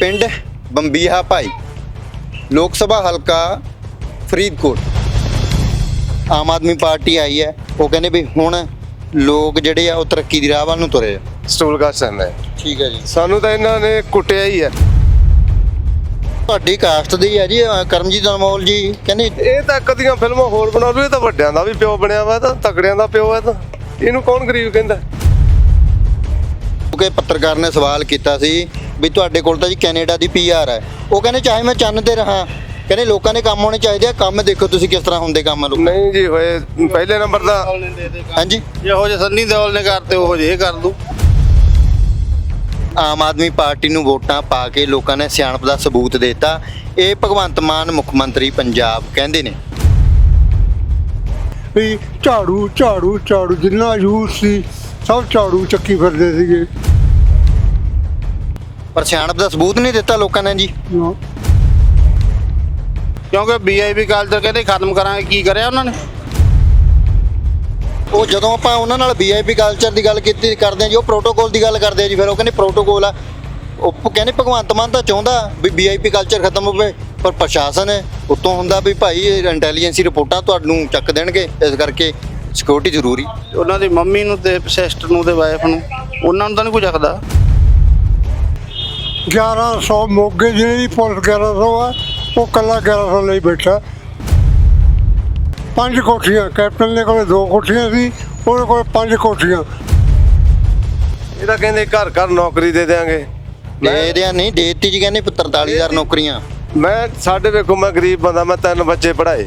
ਪਿੰਡ ਬੰਬੀਹਾ ਭਾਈ ਲੋਕ ਸਭਾ ਹਲਕਾ ਫਰੀਦਕੋਟ। ਆਮ ਆਦਮੀ ਪਾਰਟੀ ਆਈ ਹੈ ਉਹ ਕਹਿੰਦੇ ਵੀ ਹੁਣ ਲੋਕ ਜਿਹੜੇ ਆ ਉਹ ਤਰੱਕੀ ਦੀ ਰਾਹ ਵੱਲ ਨੂੰ ਤੁਰੇ ਆ। ਸਟੂਲ ਗਾਸਨ ਹੈ ਠੀਕ ਹੈ ਜੀ। ਸਾਨੂੰ ਤਾਂ ਇਹਨਾਂ ਨੇ ਕੁੱਟਿਆ ਹੀ ਹੈ। ਤੁਹਾਡੀ ਕਾਸਟ ਦੀ ਹੈ ਜੀ ਅਹ ਕਰਮਜੀਤ ਅਨਮੋਲ ਜੀ ਕਹਿੰਦੇ ਇਹ ਤਾਂ ਕਦੀਆਂ ਫਿਲਮਾਂ ਹੋਰ ਬਣਾ ਲੂ ਇਹ ਤਾਂ ਵੱਡਿਆਂ ਦਾ ਵੀ ਪਿਓ ਬਣਿਆ ਵਾ ਇਹ ਤਾਂ ਤਕੜਿਆਂ ਦਾ ਪਿਓ ਹੈ ਤਾਂ। ਇਹਨੂੰ ਕੌਣ ਗਰੀਬ ਕਹਿੰਦਾ? ਕਿ ਪੱਤਰਕਾਰ ਨੇ ਸਵਾਲ ਕੀਤਾ ਸੀ ਵੀ ਤੁਹਾਡੇ ਕੋਲ ਤਾਂ ਜੀ ਕੈਨੇਡਾ ਦੀ ਪੀਆਰ ਹੈ। ਉਹ ਕਹਿੰਦੇ ਚਾਹੇ ਮੈਂ ਚੰਨ ਤੇ ਰਹਾ। ਕਹਿੰਦੇ ਲੋਕਾਂ ਦੇ ਕੰਮ ਹੋਣੇ ਚਾਹੀਦੇ ਆ। ਕੰਮ ਦੇਖੋ ਤੁਸੀਂ ਕਿਸ ਤਰ੍ਹਾਂ ਹੁੰਦੇ ਕੰਮ ਲੋਕ ਨਹੀਂ ਜੀ ਹੋਏ। ਪਹਿਲੇ ਨੰਬਰ ਦਾ ਹਾਂਜੀ। ਜਿਹੋ ਜਿਹੇ ਸੰਨੀ ਦਿਓਲ ਨੇ ਕਰਤੇ ਉਹ ਜਿਹੇ ਕਰ ਦੂ ਆਮ ਆਦਮੀ ਪਾਰਟੀ ਨੂੰ ਵੋਟਾਂ ਪਾ ਕੇ ਲੋਕਾਂ ਨੇ ਸਿਆਣਪ ਦਾ ਸਬੂਤ ਦਿੱਤਾ। ਇਹ ਭਗਵੰਤ ਮਾਨ ਮੁੱਖ ਮੰਤਰੀ ਪੰਜਾਬ ਕਹਿੰਦੇ ਨੇ। ਵੀ ਝਾੜੂ ਝਾੜੂ ਝਾੜੂ ਜਿੰਨਾ ਯੂਥ ਸੀ ਸਭ ਝਾੜੂ ਚੱਕੀ ਫਿਰਦੇ ਸੀਗੇ। ਪਰ ਸਿਆਣਪ ਦਾ ਸਬੂਤ ਨਹੀਂ ਦਿੱਤਾ ਲੋਕਾਂ ਨੇ ਜੀ। ਕਿਉਂਕਿ ਵੀਆਈਪੀ ਕਲਚਰ ਕਹਿੰਦੇ ਖਤਮ ਕਰਾਂਗੇ ਕੀ ਕਰਿਆ ਉਹਨਾਂ ਨੇ? ਉਹ ਜਦੋਂ ਆਪਾਂ ਉਹਨਾਂ ਨਾਲ ਵੀਆਈਪੀ ਕਲਚਰ ਦੀ ਗੱਲ ਕੀਤੀ ਕਰਦੇ ਆ ਜੀ ਉਹ ਪ੍ਰੋਟੋਕੋਲ ਦੀ ਗੱਲ ਕਰਦੇ ਆ ਜੀ ਫਿਰ ਉਹ ਕਹਿੰਦੇ ਪ੍ਰੋਟੋਕੋਲ ਆ। ਉਹ ਕਹਿੰਦੇ ਭਗਵੰਤ ਮਾਨ ਤਾਂ ਚਾਹੁੰਦਾ ਵੀ ਵੀਆਈਪੀ ਕਲਚਰ ਖਤਮ ਹੋਵੇ ਪਰ ਪ੍ਰਸ਼ਾਸਨ ਉਤੋਂ ਹੁੰਦਾ ਵੀ ਭਾਈ ਇੰਟੈਲੀਜੈਂਸੀ ਰਿਪੋਰਟਾਂ ਤੁਹਾਨੂੰ ਚੱਕ ਦੇਣਗੇ ਇਸ ਕਰਕੇ ਸਿਕਿਉਰਿਟੀ ਜ਼ਰੂਰੀ। ਉਹਨਾਂ ਦੀ ਮੰਮੀ ਨੂੰ ਤੇ ਸਿਸਟਰ ਨੂੰ ਤੇ ਵਾਈਫ ਨੂੰ ਉਹਨਾਂ ਨੂੰ ਤਾਂ ਨਹੀਂ ਕੋਈ ਚੱਕਦਾ। 1100 ਮੋਗੇ ਜਿਹੜੇ ਦੀ ਪੁਲਿਸ 1100 ਆ ਉਹ ਕੱਲਾ 1100 ਲਈ ਬੈਠਾ। ਪੰਜ ਕੋਠੀਆਂ ਕੈਪਟਨ ਦੇ ਕੋਲੇ ਦੋ ਕੋਠੀਆਂ ਸੀ ਉਹਦੇ ਕੋਲੇ ਪੰਜ ਕੋਠੀਆਂ। ਇਹ ਤਾਂ ਕਹਿੰਦੇ ਘਰ ਘਰ ਨੌਕਰੀ ਦੇ ਦੇਾਂਗੇ ਦੇ ਦਿਆਂ ਨਹੀਂ ਦੇਤੀ ਜੀ ਕਹਿੰਦੇ 43000 ਨੌਕਰੀਆਂ। ਮੈਂ ਸਾਡੇ ਵੇਖੋ ਮੈਂ ਗਰੀਬ ਬੰਦਾ ਮੈਂ ਤਿੰਨ ਬੱਚੇ ਪੜਾਏ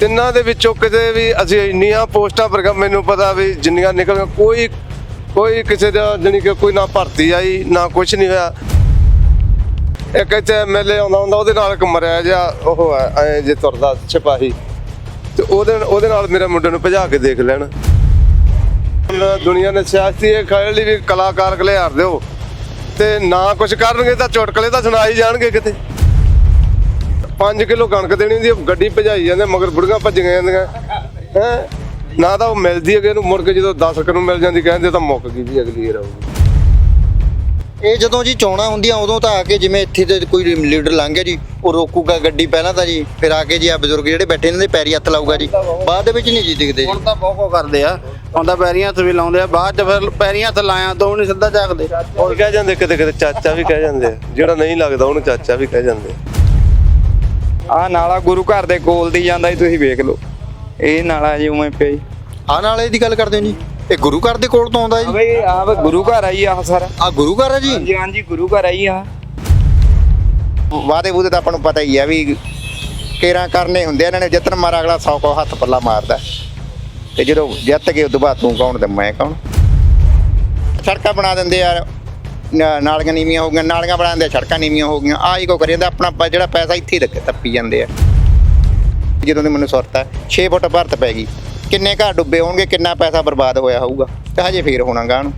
ਤਿੰਨਾਂ ਦੇ ਵਿੱਚੋਂ ਕਿਤੇ ਵੀ ਅਸੀਂ ਇੰਨੀਆਂ ਪੋਸਟਾਂ ਪਰ ਮੈਨੂੰ ਪਤਾ ਵੀ ਜਿੰਨੀਆਂ ਨਿਕਲੀਆਂ ਕੋਈ ਕੋਈ ਕਿਸੇ ਦਾ ਜਾਣੀ ਕਿ ਕੋਈ ਨਾ ਭਰਤੀ ਆਈ ਨਾ ਕੁਝ ਨਹੀਂ ਹੋਇਆ। ਇੱਕ ਇੱਥੇ ਐਮਐਲਏ ਆਉਂਦਾ ਹੁੰਦਾ, ਉਹਦੇ ਨਾਲ ਇੱਕ ਮਰਿਆ ਜਿਹਾ ਉਹ ਹੈ, ਐ ਜੇ ਤੁਰਦਾ, ਸਿਪਾਹੀ। ਤੇ ਉਹਦੇ ਉਹਦੇ ਨਾਲ ਮੇਰੇ ਮੁੰਡੇ ਨੂੰ ਭਜਾ ਕੇ ਦੇਖ ਲੈਣ। ਦੁਨੀਆ ਨੇ ਸਿਆਸਤੀ ਇਹ ਖੜੇ ਲਈ ਵੀ ਕਲਾਕਾਰ ਘਲਿਆਰ ਦਿਓ। ਤੇ ਨਾ ਕੁਝ ਕਰਨਗੇ ਤਾਂ ਚੁਟਕਲੇ ਤਾਂ ਸੁਣਾਈ ਜਾਣਗੇ ਕਿਤੇ। 5 ਕਿਲੋ ਕਣਕ ਦੇਣੀ ਹੁੰਦੀ ਗੱਡੀ ਭਜਾਈ ਜਾਂਦੇ, ਮਗਰ ਬੁੜੀਆਂ ਭੱਜੀਆਂ ਜਾਂਦੀਆਂ। ਹੈ? ਨਾ ਤਾਂ ਉਹ ਮਿਲਦੀ ਹੈਗੇ, ਇਹਨੂੰ ਮੁੜ ਕੇ ਜਦੋਂ 10 ਕੁ ਮਿਲ ਜਾਂਦੀ, ਕਹਿੰਦੇ ਤਾਂ ਮੁੱਕ ਗਈ ਜੀ, ਅਗਲੀ ਵਾਰ ਆਊਗੀ। ਇਹ ਜਦੋਂ ਜੀ ਚੋਣਾਂ ਹੁੰਦੀਆਂ ਉਦੋਂ ਤਾਂ ਆ ਕੇ ਜਿਵੇਂ ਇੱਥੇ ਤੇ ਕੋਈ ਲੀਡਰ ਲੰਘ ਗਿਆ ਜੀ ਉਹ ਰੋਕੂਗਾ ਗੱਡੀ ਪਹਿਲਾਂ ਤਾਂ ਜੀ ਫਿਰ ਆ ਕੇ ਜੀ ਆ ਬਜ਼ੁਰਗ ਜਿਹੜੇ ਬੈਠੇ ਇਹਨਾਂ ਦੇ ਪੈਰੀ ਹੱਥ ਲਾਊਗਾ ਜੀ। ਬਾਅਦ ਦੇ ਵਿੱਚ ਨਹੀਂ ਜੀ ਦਿਖਦੇ ਹੁਣ ਤਾਂ ਬਹੁਤ ਕੁ ਕਰਦੇ ਆ ਹੁਣ ਤਾਂ ਪੈਰੀਆਂ ਹੱਥ ਵੀ ਲਾਉਂਦੇ ਆ ਬਾਅਦ ਚ ਫਿਰ ਪੈਰੀਆਂ ਹੱਥ ਲਾਇਆ ਤੋਂ ਨਹੀਂ ਸਿੱਧਾ ਚੱਕਦੇ ਹੋਰ ਕਹਿ ਜਾਂਦੇ ਕਿਤੇ ਕਿਤੇ ਚਾਚਾ ਵੀ ਕਹਿ ਜਾਂਦੇ ਆ। ਜਿਹੜਾ ਨਹੀਂ ਲੱਗਦਾ ਉਹਨੂੰ ਚਾਚਾ ਵੀ ਕਹਿ ਜਾਂਦੇ ਆ। ਆ ਨਾਲਾ ਗੁਰੂ ਘਰ ਦੇ ਕੋਲ ਦੀ ਜਾਂਦਾ ਜੀ ਤੁਸੀਂ ਵੇਖ ਲਓ। ਇਹ ਨਾਲਾ ਜੀ ਉਵੇਂ ਪਿਆ ਜੀ। ਆ ਨਾਲੇ ਦੀ ਗੱਲ ਕਰਦੇ ਹੋ ਜੀ। ਇਹ ਗੁਰੂ ਘਰ ਦੇ ਕੋਲ ਤੋਂ ਆਉਂਦਾ ਆ ਜੀ ਬਈ ਆ ਵੇ ਗੁਰੂ ਘਰ ਆਈ ਆ ਸਾਰਾ। ਆ ਗੁਰੂ ਘਰ ਹੈ ਜੀ? ਹਾਂਜੀ ਹਾਂਜੀ ਗੁਰੂ ਘਰ ਆਈ ਆ। ਵਾਦੇ ਵੂਦੇ ਤਾਂ ਆਪਾਂ ਨੂੰ ਪਤਾ ਹੀ ਆ ਵੀ ਕੇਰਾਂ ਕਰਨੇ ਹੁੰਦੇ ਆ, ਇਹਨਾਂ ਨੇ ਜਿੱਤਣ ਮਾਰਾ ਅਗਲਾ 100 ਕੋ ਹੱਥ ਪੱਲਾ ਮਾਰਦਾ। ਤੇ ਜਦੋਂ ਜਿੱਤ ਗਏ ਉਦੋਂ ਬਾਅਦ ਤੂੰ ਕੌਣ ਤੇ ਮੈਂ ਕੌਣ? ਸੜਕਾਂ ਬਣਾ ਦਿੰਦੇ ਆ ਨਾ- ਨਾਲੀਆਂ ਨੀਵੀਆਂ ਹੋ ਗਈਆਂ ਨਾਲੀਆਂ ਬਣਾ ਦਿੰਦੇ ਆ, ਸੜਕਾਂ ਨੀਵੀਆਂ ਹੋ ਗਈਆਂ। ਆਹ ਹੀ ਕੋ ਕਰੀ ਜਾਂਦਾ ਆਪਣਾ ਪ- ਜਿਹੜਾ ਪੈਸਾ ਇੱਥੇ ਹੀ ਲੱਗੇ ਤੱਪੀ ਜਾਂਦੇ ਆ। ਜਦੋਂ ਦੀ ਮੈਨੂੰ ਸੁਰਤ ਹੈ 6 ਫੁੱਟ ਭਰਤ ਪੈ ਗਈ। ਕਿੰਨੇ ਘਰ ਡੁੱਬੇ ਹੋਣਗੇ, ਕਿੰਨਾ ਪੈਸਾ ਬਰਬਾਦ ਹੋਇਆ ਹੋਊਗਾ, ਤੇ ਹਜੇ ਫੇਰ ਹੋਣਾ ਗਾਣ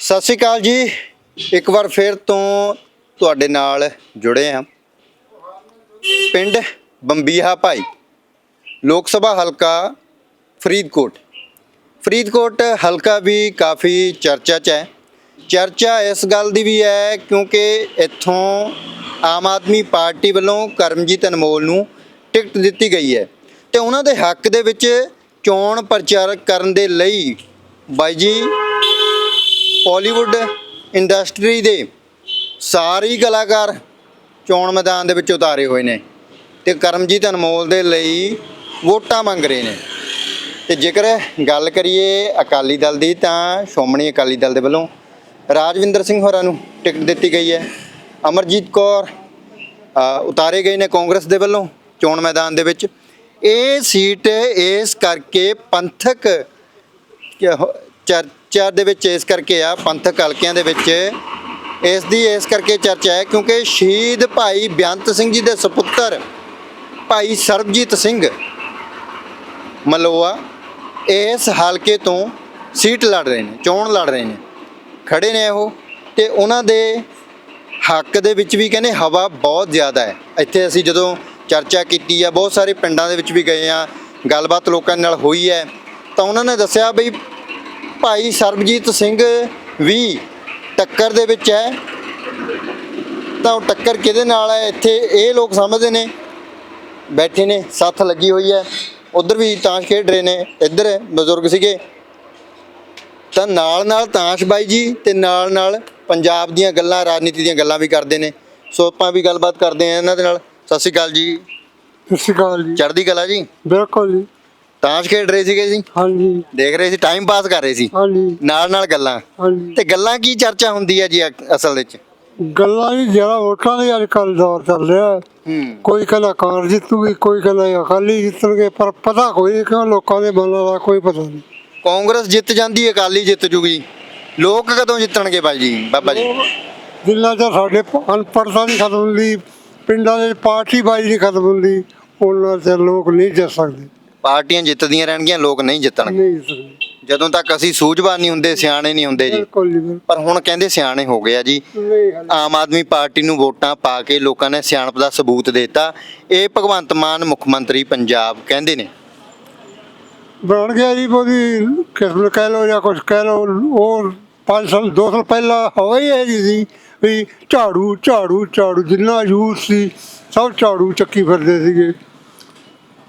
ਸਤਿ ਸ਼੍ਰੀ ਅਕਾਲ ਜੀ। ਇੱਕ ਵਾਰ ਫਿਰ ਤੋਂ ਤੁਹਾਡੇ ਨਾਲ ਜੁੜੇ ਹਾਂ। ਪਿੰਡ ਬੰਬੀਹਾ ਭਾਈ, ਲੋਕ ਸਭਾ ਹਲਕਾ ਫਰੀਦਕੋਟ। ਫਰੀਦਕੋਟ ਹਲਕਾ ਵੀ ਕਾਫੀ ਚਰਚਾ 'ਚ ਹੈ। ਚਰਚਾ ਇਸ ਗੱਲ ਦੀ ਵੀ ਹੈ, ਕਿਉਂਕਿ ਇੱਥੋਂ ਆਮ ਆਦਮੀ ਪਾਰਟੀ ਵੱਲੋਂ ਕਰਮਜੀਤ ਅਨਮੋਲ ਨੂੰ ਟਿਕਟ ਦਿੱਤੀ ਗਈ ਹੈ। ਤੇ ਉਹਨਾਂ ਦੇ ਹੱਕ ਦੇ ਵਿੱਚ ਚੋਣ ਪ੍ਰਚਾਰ ਕਰਨ ਦੇ ਲਈ ਬਾਈ ਜੀ ਬਾਲੀਵੁੱਡ ਇੰਡਸਟਰੀ ਦੇ ਸਾਰੇ ਕਲਾਕਾਰ ਚੋਣ ਮੈਦਾਨ ਦੇ ਵਿੱਚ ਉਤਾਰੇ ਹੋਏ ਨੇ ਤੇ ਕਰਮਜੀਤ ਅਨਮੋਲ ਦੇ ਲਈ ਵੋਟਾਂ ਮੰਗ ਰਹੇ ਨੇ। ਤੇ ਜੇਕਰ ਗੱਲ ਕਰੀਏ ਅਕਾਲੀ ਦਲ ਦੀ ਤਾਂ ਸ਼੍ਰੋਮਣੀ ਅਕਾਲੀ ਦਲ ਦੇ ਵੱਲੋਂ ਰਾਜਵਿੰਦਰ ਸਿੰਘ ਹੋਰਾਂ ਨੂੰ ਟਿਕਟ ਦਿੱਤੀ ਗਈ ਹੈ। ਅਮਰਜੀਤ ਕੌਰ ਉਤਾਰੇ ਗਏ ਨੇ ਕਾਂਗਰਸ ਦੇ ਵੱਲੋਂ। ਚੋਣ ਮੈਦਾਨ ਦੇ ਵਿੱਚ। ਇਹ ਸੀਟ ਇਸ ਕਰਕੇ ਪੰਥਕ ਚਰਚਾ ਦੇ ਵਿੱਚ ਇਸ ਕਰਕੇ ਆ, ਪੰਥਕ ਹਲਕਿਆਂ ਦੇ ਵਿੱਚ। ਇਸ ਦੀ ਇਸ ਕਰਕੇ ਚਰਚਾ ਹੈ ਕਿਉਂਕਿ ਸ਼ਹੀਦ ਭਾਈ ਬੇਅੰਤ ਸਿੰਘ ਜੀ ਦੇ ਸੁਪੁੱਤਰ ਭਾਈ ਸਰਬਜੀਤ ਸਿੰਘ ਮਲੋਆ ਇਸ ਹਲਕੇ ਤੋਂ ਸੀਟ ਲੜ ਰਹੇ ਨੇ, ਚੋਣ ਲੜ ਰਹੇ ਨੇ। ਖੜੇ ਨੇ ਉਹ ਤੇ ਉਹਨਾਂ ਦੇ ਹੱਕ ਦੇ ਵਿੱਚ ਵੀ ਕਹਿੰਦੇ ਹਵਾ ਬਹੁਤ ਜ਼ਿਆਦਾ ਹੈ। ਇੱਥੇ ਅਸੀਂ ਜਦੋਂ ਚਰਚਾ ਕੀਤੀ ਆ, ਬਹੁਤ ਸਾਰੇ ਪਿੰਡਾਂ ਦੇ ਵਿੱਚ ਵੀ ਗਏ ਆ, ਗੱਲਬਾਤ ਲੋਕਾਂ ਨਾਲ ਹੋਈ ਹੈ। ਤਾਂ ਉਹਨਾਂ ਨੇ ਦੱਸਿਆ ਬਈ ਭਾਈ ਸਰਬਜੀਤ ਸਿੰਘ ਵੀ ਟੱਕਰ ਦੇ ਵਿੱਚ ਹੈ। ਤਾਂ ਉਹ ਟੱਕਰ ਕਿਹਦੇ ਨਾਲ ਹੈ? ਇੱਥੇ ਇਹ ਲੋਕ ਸਮਝਦੇ ਨੇ। ਬੈਠੇ ਨੇ, ਸੱਥ ਲੱਗੀ ਹੋਈ ਹੈ। ਉਧਰ ਵੀ ਤਾਸ਼ ਖੇਡ ਰਹੇ ਨੇ, ਇੱਧਰ ਬਜ਼ੁਰਗ ਸੀਗੇ। ਤਾਂ ਨਾਲ ਨਾਲ ਤਾਸ਼ ਬਾਈ ਜੀ ਤੇ ਨਾਲ ਨਾਲ ਪੰਜਾਬ ਦੀਆਂ ਗੱਲਾਂ, ਰਾਜਨੀਤੀ ਦੀਆਂ ਗੱਲਾਂ ਵੀ ਕਰਦੇ ਨੇ। ਸੋ ਆਪਾਂ ਵੀ ਗੱਲਬਾਤ ਕਰਦੇ ਆ ਇਹਨਾਂ ਦੇ ਨਾਲ। ਸਤਿ ਸ਼੍ਰੀ ਅਕਾਲ ਜੀ। ਸਤਿ ਸ਼੍ਰੀ ਅਕਾਲ ਜੀ। ਚੜ੍ਹਦੀ ਕਲਾ ਜੀ? ਬਿਲਕੁਲ ਜੀ। ਤਾਸ਼ ਖੇਡ ਰਹੇ ਸੀਗੇ ਜੀ? ਹਾਂਜੀ। ਦੇਖ ਰਹੇ ਸੀ ਟਾਈਮ ਪਾਸ ਕਰ ਰਹੇ ਸੀ। ਹਾਂਜੀ। ਨਾਲ ਨਾਲ ਗੱਲਾਂ। ਹਾਂਜੀ। ਤੇ ਗੱਲਾਂ ਕੀ ਚਰਚਾ ਹੁੰਦੀ ਹੈ ਜੀ ਅਸਲ ਵਿੱਚ? ਗੱਲਾਂ ਵੀ ਜਿਹੜਾ ਵੋਟਾਂ ਦੇ ਅੱਜ ਕੱਲ੍ਹ ਦੌਰ ਚੱਲ ਰਿਹਾ ਹੂੰ। ਕੋਈ ਕਹਿੰਦਾ ਕਾਰ ਜਿੱਤੂਗੀ ਕੋਈ ਕਹਿੰਦਾ ਅਕਾਲੀ ਜਿੱਤਣਗੇ ਪਰ ਪਤਾ ਕੋਈ ਨਹੀਂ ਕਿ ਲੋਕਾਂ ਦੇ ਮਨਾਂ ਦਾ ਕੋਈ ਪਤਾ ਨਹੀਂ। ਕਾਂਗਰਸ ਜਿੱਤ ਜਾਂਦੀ ਹੈ ਅਕਾਲੀ ਜਿੱਤ ਜੂਗੀ। ਲੋਕ ਕਦੋਂ ਜਿੱਤਣਗੇ ਬਾਈ ਜੀ ਬਾਬਾ ਜੀ? ਜਿੰਨਾ ਚਿਰ ਸਾਡੇ ਪ- ਅਨਪੜ੍ਹਤਾ ਨਹੀਂ ਖਤਮ ਹੁੰਦੀ ਪਿੰਡਾਂ ਦੇ ਪਾਰਟੀ ਬਾਜੀ ਨਹੀਂ ਖਤਮ ਹੁੰਦੀ ਉਹਨਾਂ ਚਿਰ ਲੋਕ ਨਹੀਂ ਜਿੱਤ ਸਕਦੇ। ਪਾਰਟੀਆਂ ਜਿੱਤਦੀਆਂ ਰਹਿਣਗੀਆਂ ਲੋਕ ਨਹੀਂ ਜਿੱਤਣਗੇ। ਨਹੀਂ ਜਿੱਤ ਸਕਦੇ। ਜਦੋਂ ਤੱਕ ਅਸੀਂ ਸੂਝਵਾਨ ਨਹੀਂ ਹੁੰਦੇ ਸਿਆਣੇ ਨਹੀਂ ਹੁੰਦੇ ਜੀ। ਬਿਲਕੁਲ ਜੀ ਬਿਲਕੁਲ। ਪਰ ਹੁਣ ਕਹਿੰਦੇ ਸਿਆਣੇ ਹੋ ਗਏ ਆ ਜੀ। ਨਹੀਂ ਹਾਲੇ। ਆਮ ਆਦਮੀ ਪਾਰਟੀ ਨੂੰ ਵੋਟਾਂ ਪਾ ਕੇ ਲੋਕਾਂ ਨੇ ਸਿਆਣਪ ਦਾ ਸਬੂਤ ਦਿੱਤਾ। ਇਹ ਭਗਵੰਤ ਮਾਨ ਮੁੱਖ ਮੰਤਰੀ ਪੰਜਾਬ ਕਹਿੰਦੇ ਨੇ। ਬਣ ਗਿਆ ਜੀ ਉਹਦੀ ਕਿਸਮ ਕਹਿ ਲਓ ਜਾਂ ਕੁਝ ਕਹਿ ਲਓ ਉਹ 5 ਸਾਲ 2 ਸਾਲ ਪਹਿਲਾਂ ਹਵਾ ਹੀ ਸੀ ਵੀ ਝਾੜੂ ਝਾੜੂ ਝਾੜੂ ਜਿੰਨਾ ਯੂਥ ਸੀ ਸਭ ਝਾੜੂ ਚੱਕੀ ਫਿਰਦੇ ਸੀਗੇ।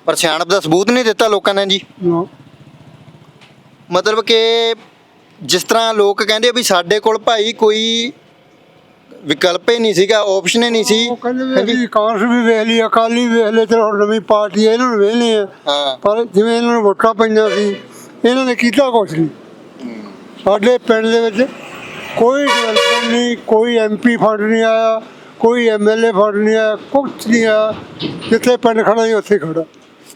ਪਰ ਸਿਆਣਪ ਦਾ ਸਬੂਤ ਨਹੀਂ ਦਿੱਤਾ ਲੋਕਾਂ ਨੇ ਜੀ। ਨਾ। ਮਤਲਬ ਕਿ ਜਿਸ ਤਰ੍ਹਾਂ ਲੋਕ ਕਹਿੰਦੇ ਵੀ ਸਾਡੇ ਕੋਲ ਭਾਈ ਕੋਈ ਵਿਕਲਪ ਹੀ ਨਹੀਂ ਸੀਗਾ ਆਪਸ਼ਨ ਹੀ ਨਹੀਂ ਸੀ। ਉਹ ਕਹਿੰਦੇ ਵੀ ਅਸੀਂ ਕਾਂਗਰਸ ਵੀ ਵੇਖ ਲਈ ਅਕਾਲੀ ਵੇਖ ਲਏ ਚਲੋ ਹੁਣ ਨਵੀਂ ਪਾਰਟੀ ਹੈ ਇਹਨਾਂ ਨੂੰ ਵੇਖ ਲਏ ਆ। ਹਾਂ। ਪਰ ਜਿਵੇਂ ਇਹਨਾਂ ਨੂੰ ਵੋਟਾਂ ਪਈਆਂ ਸੀ ਇਹਨਾਂ ਨੇ ਕੀਤਾ ਕੁਛ ਨਹੀਂ। ਸਾਡੇ ਪਿੰਡ ਦੇ ਵਿੱਚ ਕੋਈ ਡਿਵੈਲਪਮੈਂਟ ਨਹੀਂ ਕੋਈ ਐਮਪੀ ਫੰਡ ਨਹੀਂ ਆਇਆ ਕੋਈ ਐਮਐਲਏ ਫੰਡ ਨਹੀਂ ਆਇਆ ਕੁਛ ਨਹੀਂ ਆਇਆ। ਜਿੱਥੇ ਪਿੰਡ ਖੜਾ ਸੀ ਉੱਥੇ ਖੜਾ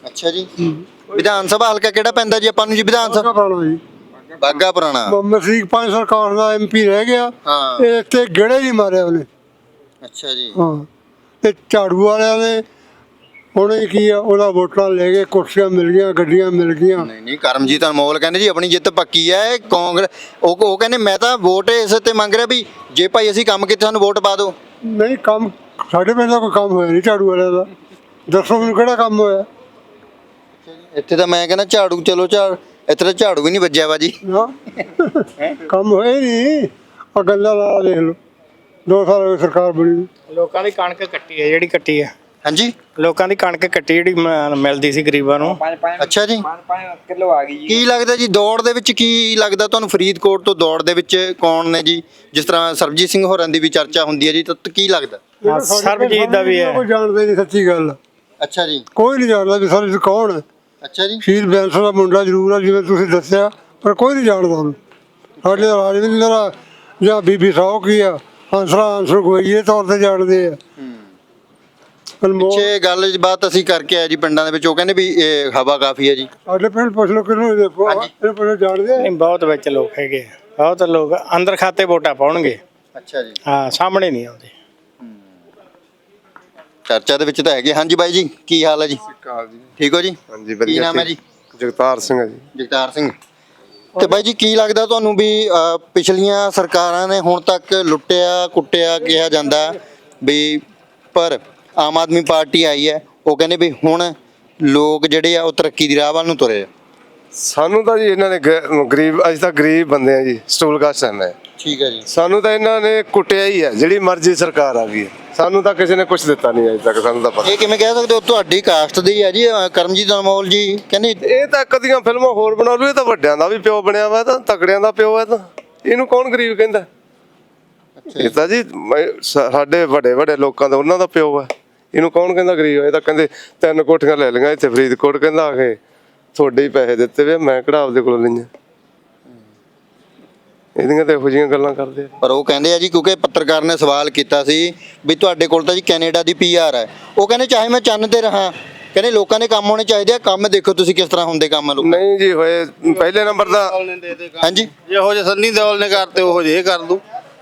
ਅੱਛਾ ਜੀ। ਵਿਧਾਨ ਸਭਾ ਹਲਕਾ ਕਿਹੜਾ ਪੈਂਦਾ ਜੀ ਆਪਾਂ ਨੂੰ ਜੀ ਵਿਧਾਨ ਸਭ ਸਭਾ ਪਾਣਾ ਜੀ। ਬਾਗਾ ਪੁਰਾਣਾ। ਮੁਹੰਮਦ ਸਿੰਘ ਪੰਜ ਸਰਕਾਰ ਦਾ ਐਮਪੀ ਰਹਿ ਗਿਆ। ਹਾਂ। ਇਹ ਇੱਥੇ ਗੇੜੇ ਨਹੀਂ ਮਾਰਿਆ ਉਹਨੇ। ਅੱਛਾ ਜੀ। ਹਾਂ। ਤੇ ਝਾੜੂ ਵਾਲਿਆਂ ਨੇ ਹੁਣ ਇਹ ਕੀ ਆ ਉਹਦਾ ਵੋਟਾਂ ਲੈ ਕੇ ਕੁਰਸੀਆਂ ਮਿਲ ਗਈਆਂ ਗੱਡੀਆਂ ਮਿਲ ਗਈਆਂ। ਨਹੀਂ ਨਹੀਂ ਕਰਮਜੀਤ ਅਨਮੋਲ ਕਹਿੰਦੇ ਜੀ ਆਪਣੀ ਜਿੱਤ ਪੱਕੀ ਹੈ ਕਾਂਗਰਸ ਉਹ ਉਹ ਕਹਿੰਦੇ ਮੈਂ ਤਾਂ ਵੋਟ ਇਸ ਤੇ ਮੰਗ ਰਿਹਾ ਵੀ ਜੇ ਭਾਈ ਅਸੀਂ ਕੰਮ ਕੀਤੇ ਸਾਨੂੰ ਵੋਟ ਪਾ ਦਿਓ। ਨਹੀਂ ਕੰਮ ਸਾਡੇ ਪਿੰਡ ਦਾ ਕੋਈ ਕੰਮ ਹੋਇਆ ਨਹੀਂ ਝਾੜੂ ਵਾਲਿਆਂ ਦਾ। ਦੱਸੋ ਮੈਨੂੰ ਕਿਹੜਾ ਕੰਮ ਹੋਇਆ। ਇੱਥੇ ਤਾਂ ਮੈਂ ਕਹਿੰਦਾ ਝਾੜੂ ਚਲੋ ਝਾੜ ਇੱਥੇ ਤਾਂ ਝਾੜੂ ਵੀ ਨਹੀਂ ਵੱਜਿਆ ਵਾ ਜੀ ਨਾ। ਕੰਮ ਹੋਇਆ ਨਹੀਂ। ਆ ਗੱਲਾਂ ਲਾ ਦੇਖ ਲਓ। ਦੋ ਸਾਲ ਹੋ ਗਏ ਸਰਕਾਰ ਬਣੀ ਨੂੰ। ਲੋਕਾਂ ਦੀ ਕਣਕ ਕੱਟੀ ਹੈ ਜਿਹੜੀ ਕੱਟੀ ਹੈ। ਹਾਂਜੀ? ਲੋਕਾਂ ਦੀ ਕਣਕ ਕੱਟੀ ਜਿਹੜੀ ਮ- ਮਿਲਦੀ ਸੀ ਗਰੀਬਾਂ ਨੂੰ। ਅੱਛਾ ਜੀ। 5 ਕਿਲੋ ਆ ਗਈ ਜੀ। ਕੀ ਲੱਗਦਾ ਜੀ ਦੌੜ ਦੇ ਵਿੱਚ ਕੀ ਲੱਗਦਾ ਤੁਹਾਨੂੰ ਫਰੀਦਕੋਟ ਤੋਂ ਦੌੜ ਦੇ ਵਿੱਚ ਕੌਣ ਨੇ ਜੀ? ਜਿਸ ਤਰ੍ਹਾਂ ਸਰਬਜੀਤ ਸਿੰਘ ਹੋਰਾਂ ਦੀ ਵੀ ਚਰਚਾ ਹੁੰਦੀ ਹੈ ਜੀ ਤਾਂ ਕੀ ਲੱਗਦਾ? ਹਾਂ, ਸਰਬਜੀਤ ਦਾ ਵੀ ਹੈ। ਕੋਈ ਜਾਣਦਾ ਹੀ ਨਹੀਂ ਸੱਚੀ ਗੱਲ। ਅੱਛਾ ਜੀ। ਕੋਈ ਨਹੀਂ ਜਾਣਦਾ ਵੀ ਸਰਬਜੀਤ ਕੌਣ ਹੈ। ਅੱਛਾ ਜੀ। ਸ਼ੀਲ ਬੈਂਸਰ ਦਾ ਮੁੰਡਾ ਜ਼ਰੂਰ ਆ ਜਿਵੇਂ ਤੁਸੀਂ ਦੱਸਿਆ ਪਰ ਕੋਈ ਨਹੀਂ ਜਾਣਦਾ ਉਹਨੂੰ। ਸਾਡੇ ਰਾਜਵਿੰਦਰ ਆ ਜਾਂ ਬੀਬੀ ਸਾਹੋ ਕੀ ਆ? ਹੰਸਰਾ ਹੰਸਰ ਗੋਈਏ ਤੌਰ ਤੇ ਜਾਣਦੇ ਆ। ਅਨਮੋਲ ਪਿੱਛੇ ਗੱਲ ਬਾਤ ਅਸੀਂ ਕਰਕੇ ਆਏ ਜੀ ਪਿੰਡਾਂ ਦੇ ਵਿੱਚ ਉਹ ਕਹਿੰਦੇ ਵੀ ਇਹ ਹਵਾ ਕਾਫੀ ਹੈ ਜੀ। ਸਾਡੇ ਪਿੰਡ ਪੁੱਛ ਲੋ ਕਿਹਨੂੰ ਦੇਖੋ। ਇਹ ਪੁੱਛ ਜਾਣਦੇ ਆ? ਨਹੀਂ ਬਹੁਤ ਵਿੱਚ ਲੋਕ ਹੈਗੇ ਆ। ਬਹੁਤ ਲੋਕ ਅੰਦਰ ਖਾਤੇ ਵੋਟਾਂ ਪਾਉਣਗੇ। ਅੱਛਾ ਜੀ। ਹਾਂ ਸਾਹਮਣੇ ਨਹੀਂ ਆਉਂਦੇ। ਚਰਚਾ ਦੇ ਵਿੱਚ ਤਾਂ ਹੈਗੇ ਹਾਂਜੀ ਬਾਈ ਜੀ ਕੀ ਹਾਲ ਹੈ ਜੀ? ਠੀਕ ਹੋ ਜੀ? ਹਾਂਜੀ ਕੀ ਨਾਮ ਹੈ ਜੀ? ਜਗਤਾਰ ਸਿੰਘ ਹੈ ਜੀ। ਜਗਤਾਰ ਸਿੰਘ। ਤੇ ਬਾਈ ਜੀ ਕੀ ਲੱਗਦਾ ਤੁਹਾਨੂੰ ਵੀ ਅਹ, ਪਿਛਲੀਆਂ ਸਰਕਾਰਾਂ ਨੇ ਹੁਣ ਤੱਕ ਲੁੱਟਿਆ ਕੁੱਟਿਆ ਕਿਹਾ ਜਾਂਦਾ ਵੀ ਪਰ ਆਮ ਆਦਮੀ ਪਾਰਟੀ ਆਈ ਹੈ ਉਹ ਕਹਿੰਦੇ ਵੀ ਹੁਣ ਲੋਕ ਜਿਹੜੇ ਆ ਉਹ ਤਰੱਕੀ ਦੀ ਰਾਹ ਵੱਲ ਨੂੰ ਤੁਰੇ ਆ। ਸਾਨੂੰ ਤਾਂ ਜੀ ਇਹਨਾਂ ਨੇ ਗ- ਗਰੀਬ ਅਸੀਂ ਤਾਂ ਗਰੀਬ ਬੰਦੇ ਆ ਜੀ ਸਟੂਲ ਕਾਸਟ ਹੈ ਠੀਕ ਹੈ ਜੀ। ਸਾਨੂੰ ਤਾਂ ਇਹਨਾਂ ਨੇ ਕੁੱਟਿਆ ਹੀ ਹੈ ਜਿਹੜੀ ਮਰਜ਼ੀ ਸਰਕਾਰ ਆ ਗਈ। ਸਾਨੂੰ ਤਾਂ ਕਿਸੇ ਨੇ ਕੁਝ ਦਿੱਤਾ ਨਹੀਂ ਅਜੇ ਤੱਕ ਸਾਨੂੰ ਤਾਂ ਪਤਾ। ਇਹ ਕਿਵੇਂ ਕਹਿ ਸਕਦੇ ਹੋ ਤੁਹਾਡੀ ਕਾਸਟ ਦੀ ਹੈ ਜੀ ਅਹ, ਕਰਮਜੀਤ ਅਨਮੋਲ ਜੀ ਕਹਿੰਦੇ ਇਹ ਤਾਂ ਕਦੀਆਂ ਫਿਲਮਾਂ ਹੋਰ ਬਣਾ ਲੂ ਇਹ ਤਾਂ ਵੱਡਿਆਂ ਦਾ ਵੀ ਪਿਓ ਬਣਿਆ ਵਾ ਇਹ ਤਾਂ ਤਕੜਿਆਂ ਦਾ ਪਿਓ ਹੈ ਤਾਂ। ਇਹਨੂੰ ਕੌਣ ਗਰੀਬ ਕਹਿੰਦਾ? ਇਹ ਤਾਂ ਜੀ ਮੈਂ- ਸਾ- ਸਾਡੇ ਵੱਡੇ ਵੱਡੇ ਲੋਕਾਂ ਦਾ ਉਹਨਾਂ ਦਾ ਪਿਓ ਹੈ। ਇਹਨੂੰ ਕੌਣ ਕਹਿੰਦਾ ਗਰੀਬ ਇਹ ਤਾਂ ਕਹਿੰਦੇ ਤਿੰਨ ਕੋਠੀਆਂ ਲੈ ਲਈਆਂ ਇੱਥੇ ਫਰੀਦਕੋਟ ਕਹਿੰਦਾ ਆ ਕੇ। ਤੁਹਾਡੇ ਹੀ ਪੈਸੇ ਦਿੱਤੇ ਵੇ ਮੈਂ ਕਿਹੜਾ ਆਪਦੇ ਕੋਲ ਲਈਆਂ? ਇਹਦੀਆਂ ਤਾਂ ਇਹੋ ਜਿਹੀਆਂ ਗੱਲਾਂ ਕਰਦੇ ਆ। ਪਰ ਉਹ ਕਹਿੰਦੇ ਆ ਜੀ ਕਿਉਂਕਿ ਪੱਤਰਕਾਰ ਨੇ ਸਵਾਲ ਕੀਤਾ ਸੀ ਵੀ ਤੁਹਾਡੇ ਕੋਲ ਤਾਂ ਜੀ ਕੈਨੇਡਾ ਦੀ ਪੀਆਰ ਹੈ ਉਹ ਕਹਿੰਦੇ ਚਾਹੇ ਮੈਂ ਚੰਨ ਤੇ ਰਹਾ ਕਹਿੰਦੇ ਲੋਕਾਂ ਦੇ ਕੰਮ ਹੋਣੇ ਚਾਹੀਦੇ ਆ ਕੰਮ ਦੇਖੋ ਤੁਸੀਂ ਕਿਸ ਤਰ੍ਹਾਂ ਹੁੰਦੇ ਕੰਮ ਲੋਕ ਨਹੀਂ ਜੀ ਹੋਏ ਪਹਿਲੇ ਨੰਬਰ ਦਾ ਹਾਂਜੀ। ਜਿਹੋ ਜਿਹੇ ਸੰਨੀ ਦਿਓਲ ਨੇ ਕਰਤੇ ਉਹੋ ਜਿਹੇ ਇਹ ਕਰ ਦੂ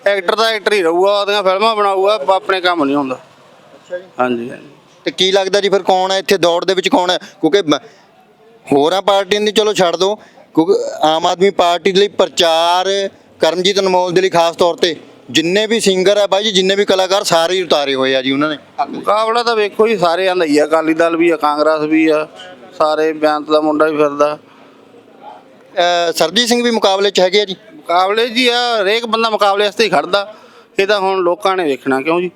ਐਕਟਰ ਤਾਂ ਐਕਟਰ ਹੀ ਰਹੂਗਾ ਉਹਦੀਆਂ ਫਿਲਮਾਂ ਬਣਾਊਗਾ ਆਪਣੇ ਕੰਮ ਨਹੀਂ ਹੁੰਦਾ। ਹਾਂਜੀ ਹਾਂਜੀ। ਤੇ ਕੀ ਲੱਗਦਾ ਜੀ ਫਿਰ ਕੌਣ ਹੈ? ਇੱਥੇ ਦੌੜ ਦੇ ਵਿੱਚ ਕੌਣ ਹੈ? ਕਿਉਂਕਿ ਮ- ਹੋਰਾਂ ਪਾਰਟੀਆਂ ਦੀ ਚਲੋ ਛੱਡ ਦਿਓ ਕਿਉਂਕਿ ਆਮ ਆਦਮੀ ਪਾਰਟੀ ਦੇ ਲਈ ਪ੍ਰਚਾਰ ਕਰਮਜੀਤ ਅਨਮੋਲ ਦੇ ਲਈ ਖਾਸ ਤੌਰ ਤੇ ਜਿੰਨੇ ਵੀ ਸਿੰਗਰ ਹੈ ਬਾਈ ਜੀ ਜਿੰਨੇ ਵੀ ਕਲਾਕਾਰ ਸਾਰੇ ਹੀ ਉਤਾਰੇ ਹੋਏ ਆ ਜੀ ਉਹਨਾਂ ਨੇ। ਮੁਕਾਬਲਾ ਤਾਂ ਵੇਖੋ ਹੀ ਸਾਰੇ ਆਂਦਾ ਹੀ ਆ। ਅਕਾਲੀ ਦਲ ਵੀ ਆ ਕਾਂਗਰਸ ਵੀ ਆ ਸਾਰੇ ਬਿਆੰਤ ਦਾ ਮੁੰਡਾ ਵੀ ਫਿਰਦਾ। ਅਹ ਸਰਜੀਤ ਸਿੰਘ ਵੀ ਮੁਕਾਬਲੇ 'ਚ ਹੈਗੇ ਆ ਜੀ? ਮੁਕਾਬਲੇ ਜੀ ਆ ਹਰੇਕ ਬੰਦਾ ਮੁਕਾਬਲੇ ਵਾਸਤੇ ਹੀ ਖੜਦਾ। ਇਹ ਤਾਂ ਹੁਣ ਲੋਕਾਂ ਨੇ ਵੇਖਣਾ ਕਿਉਂ ਜੀ?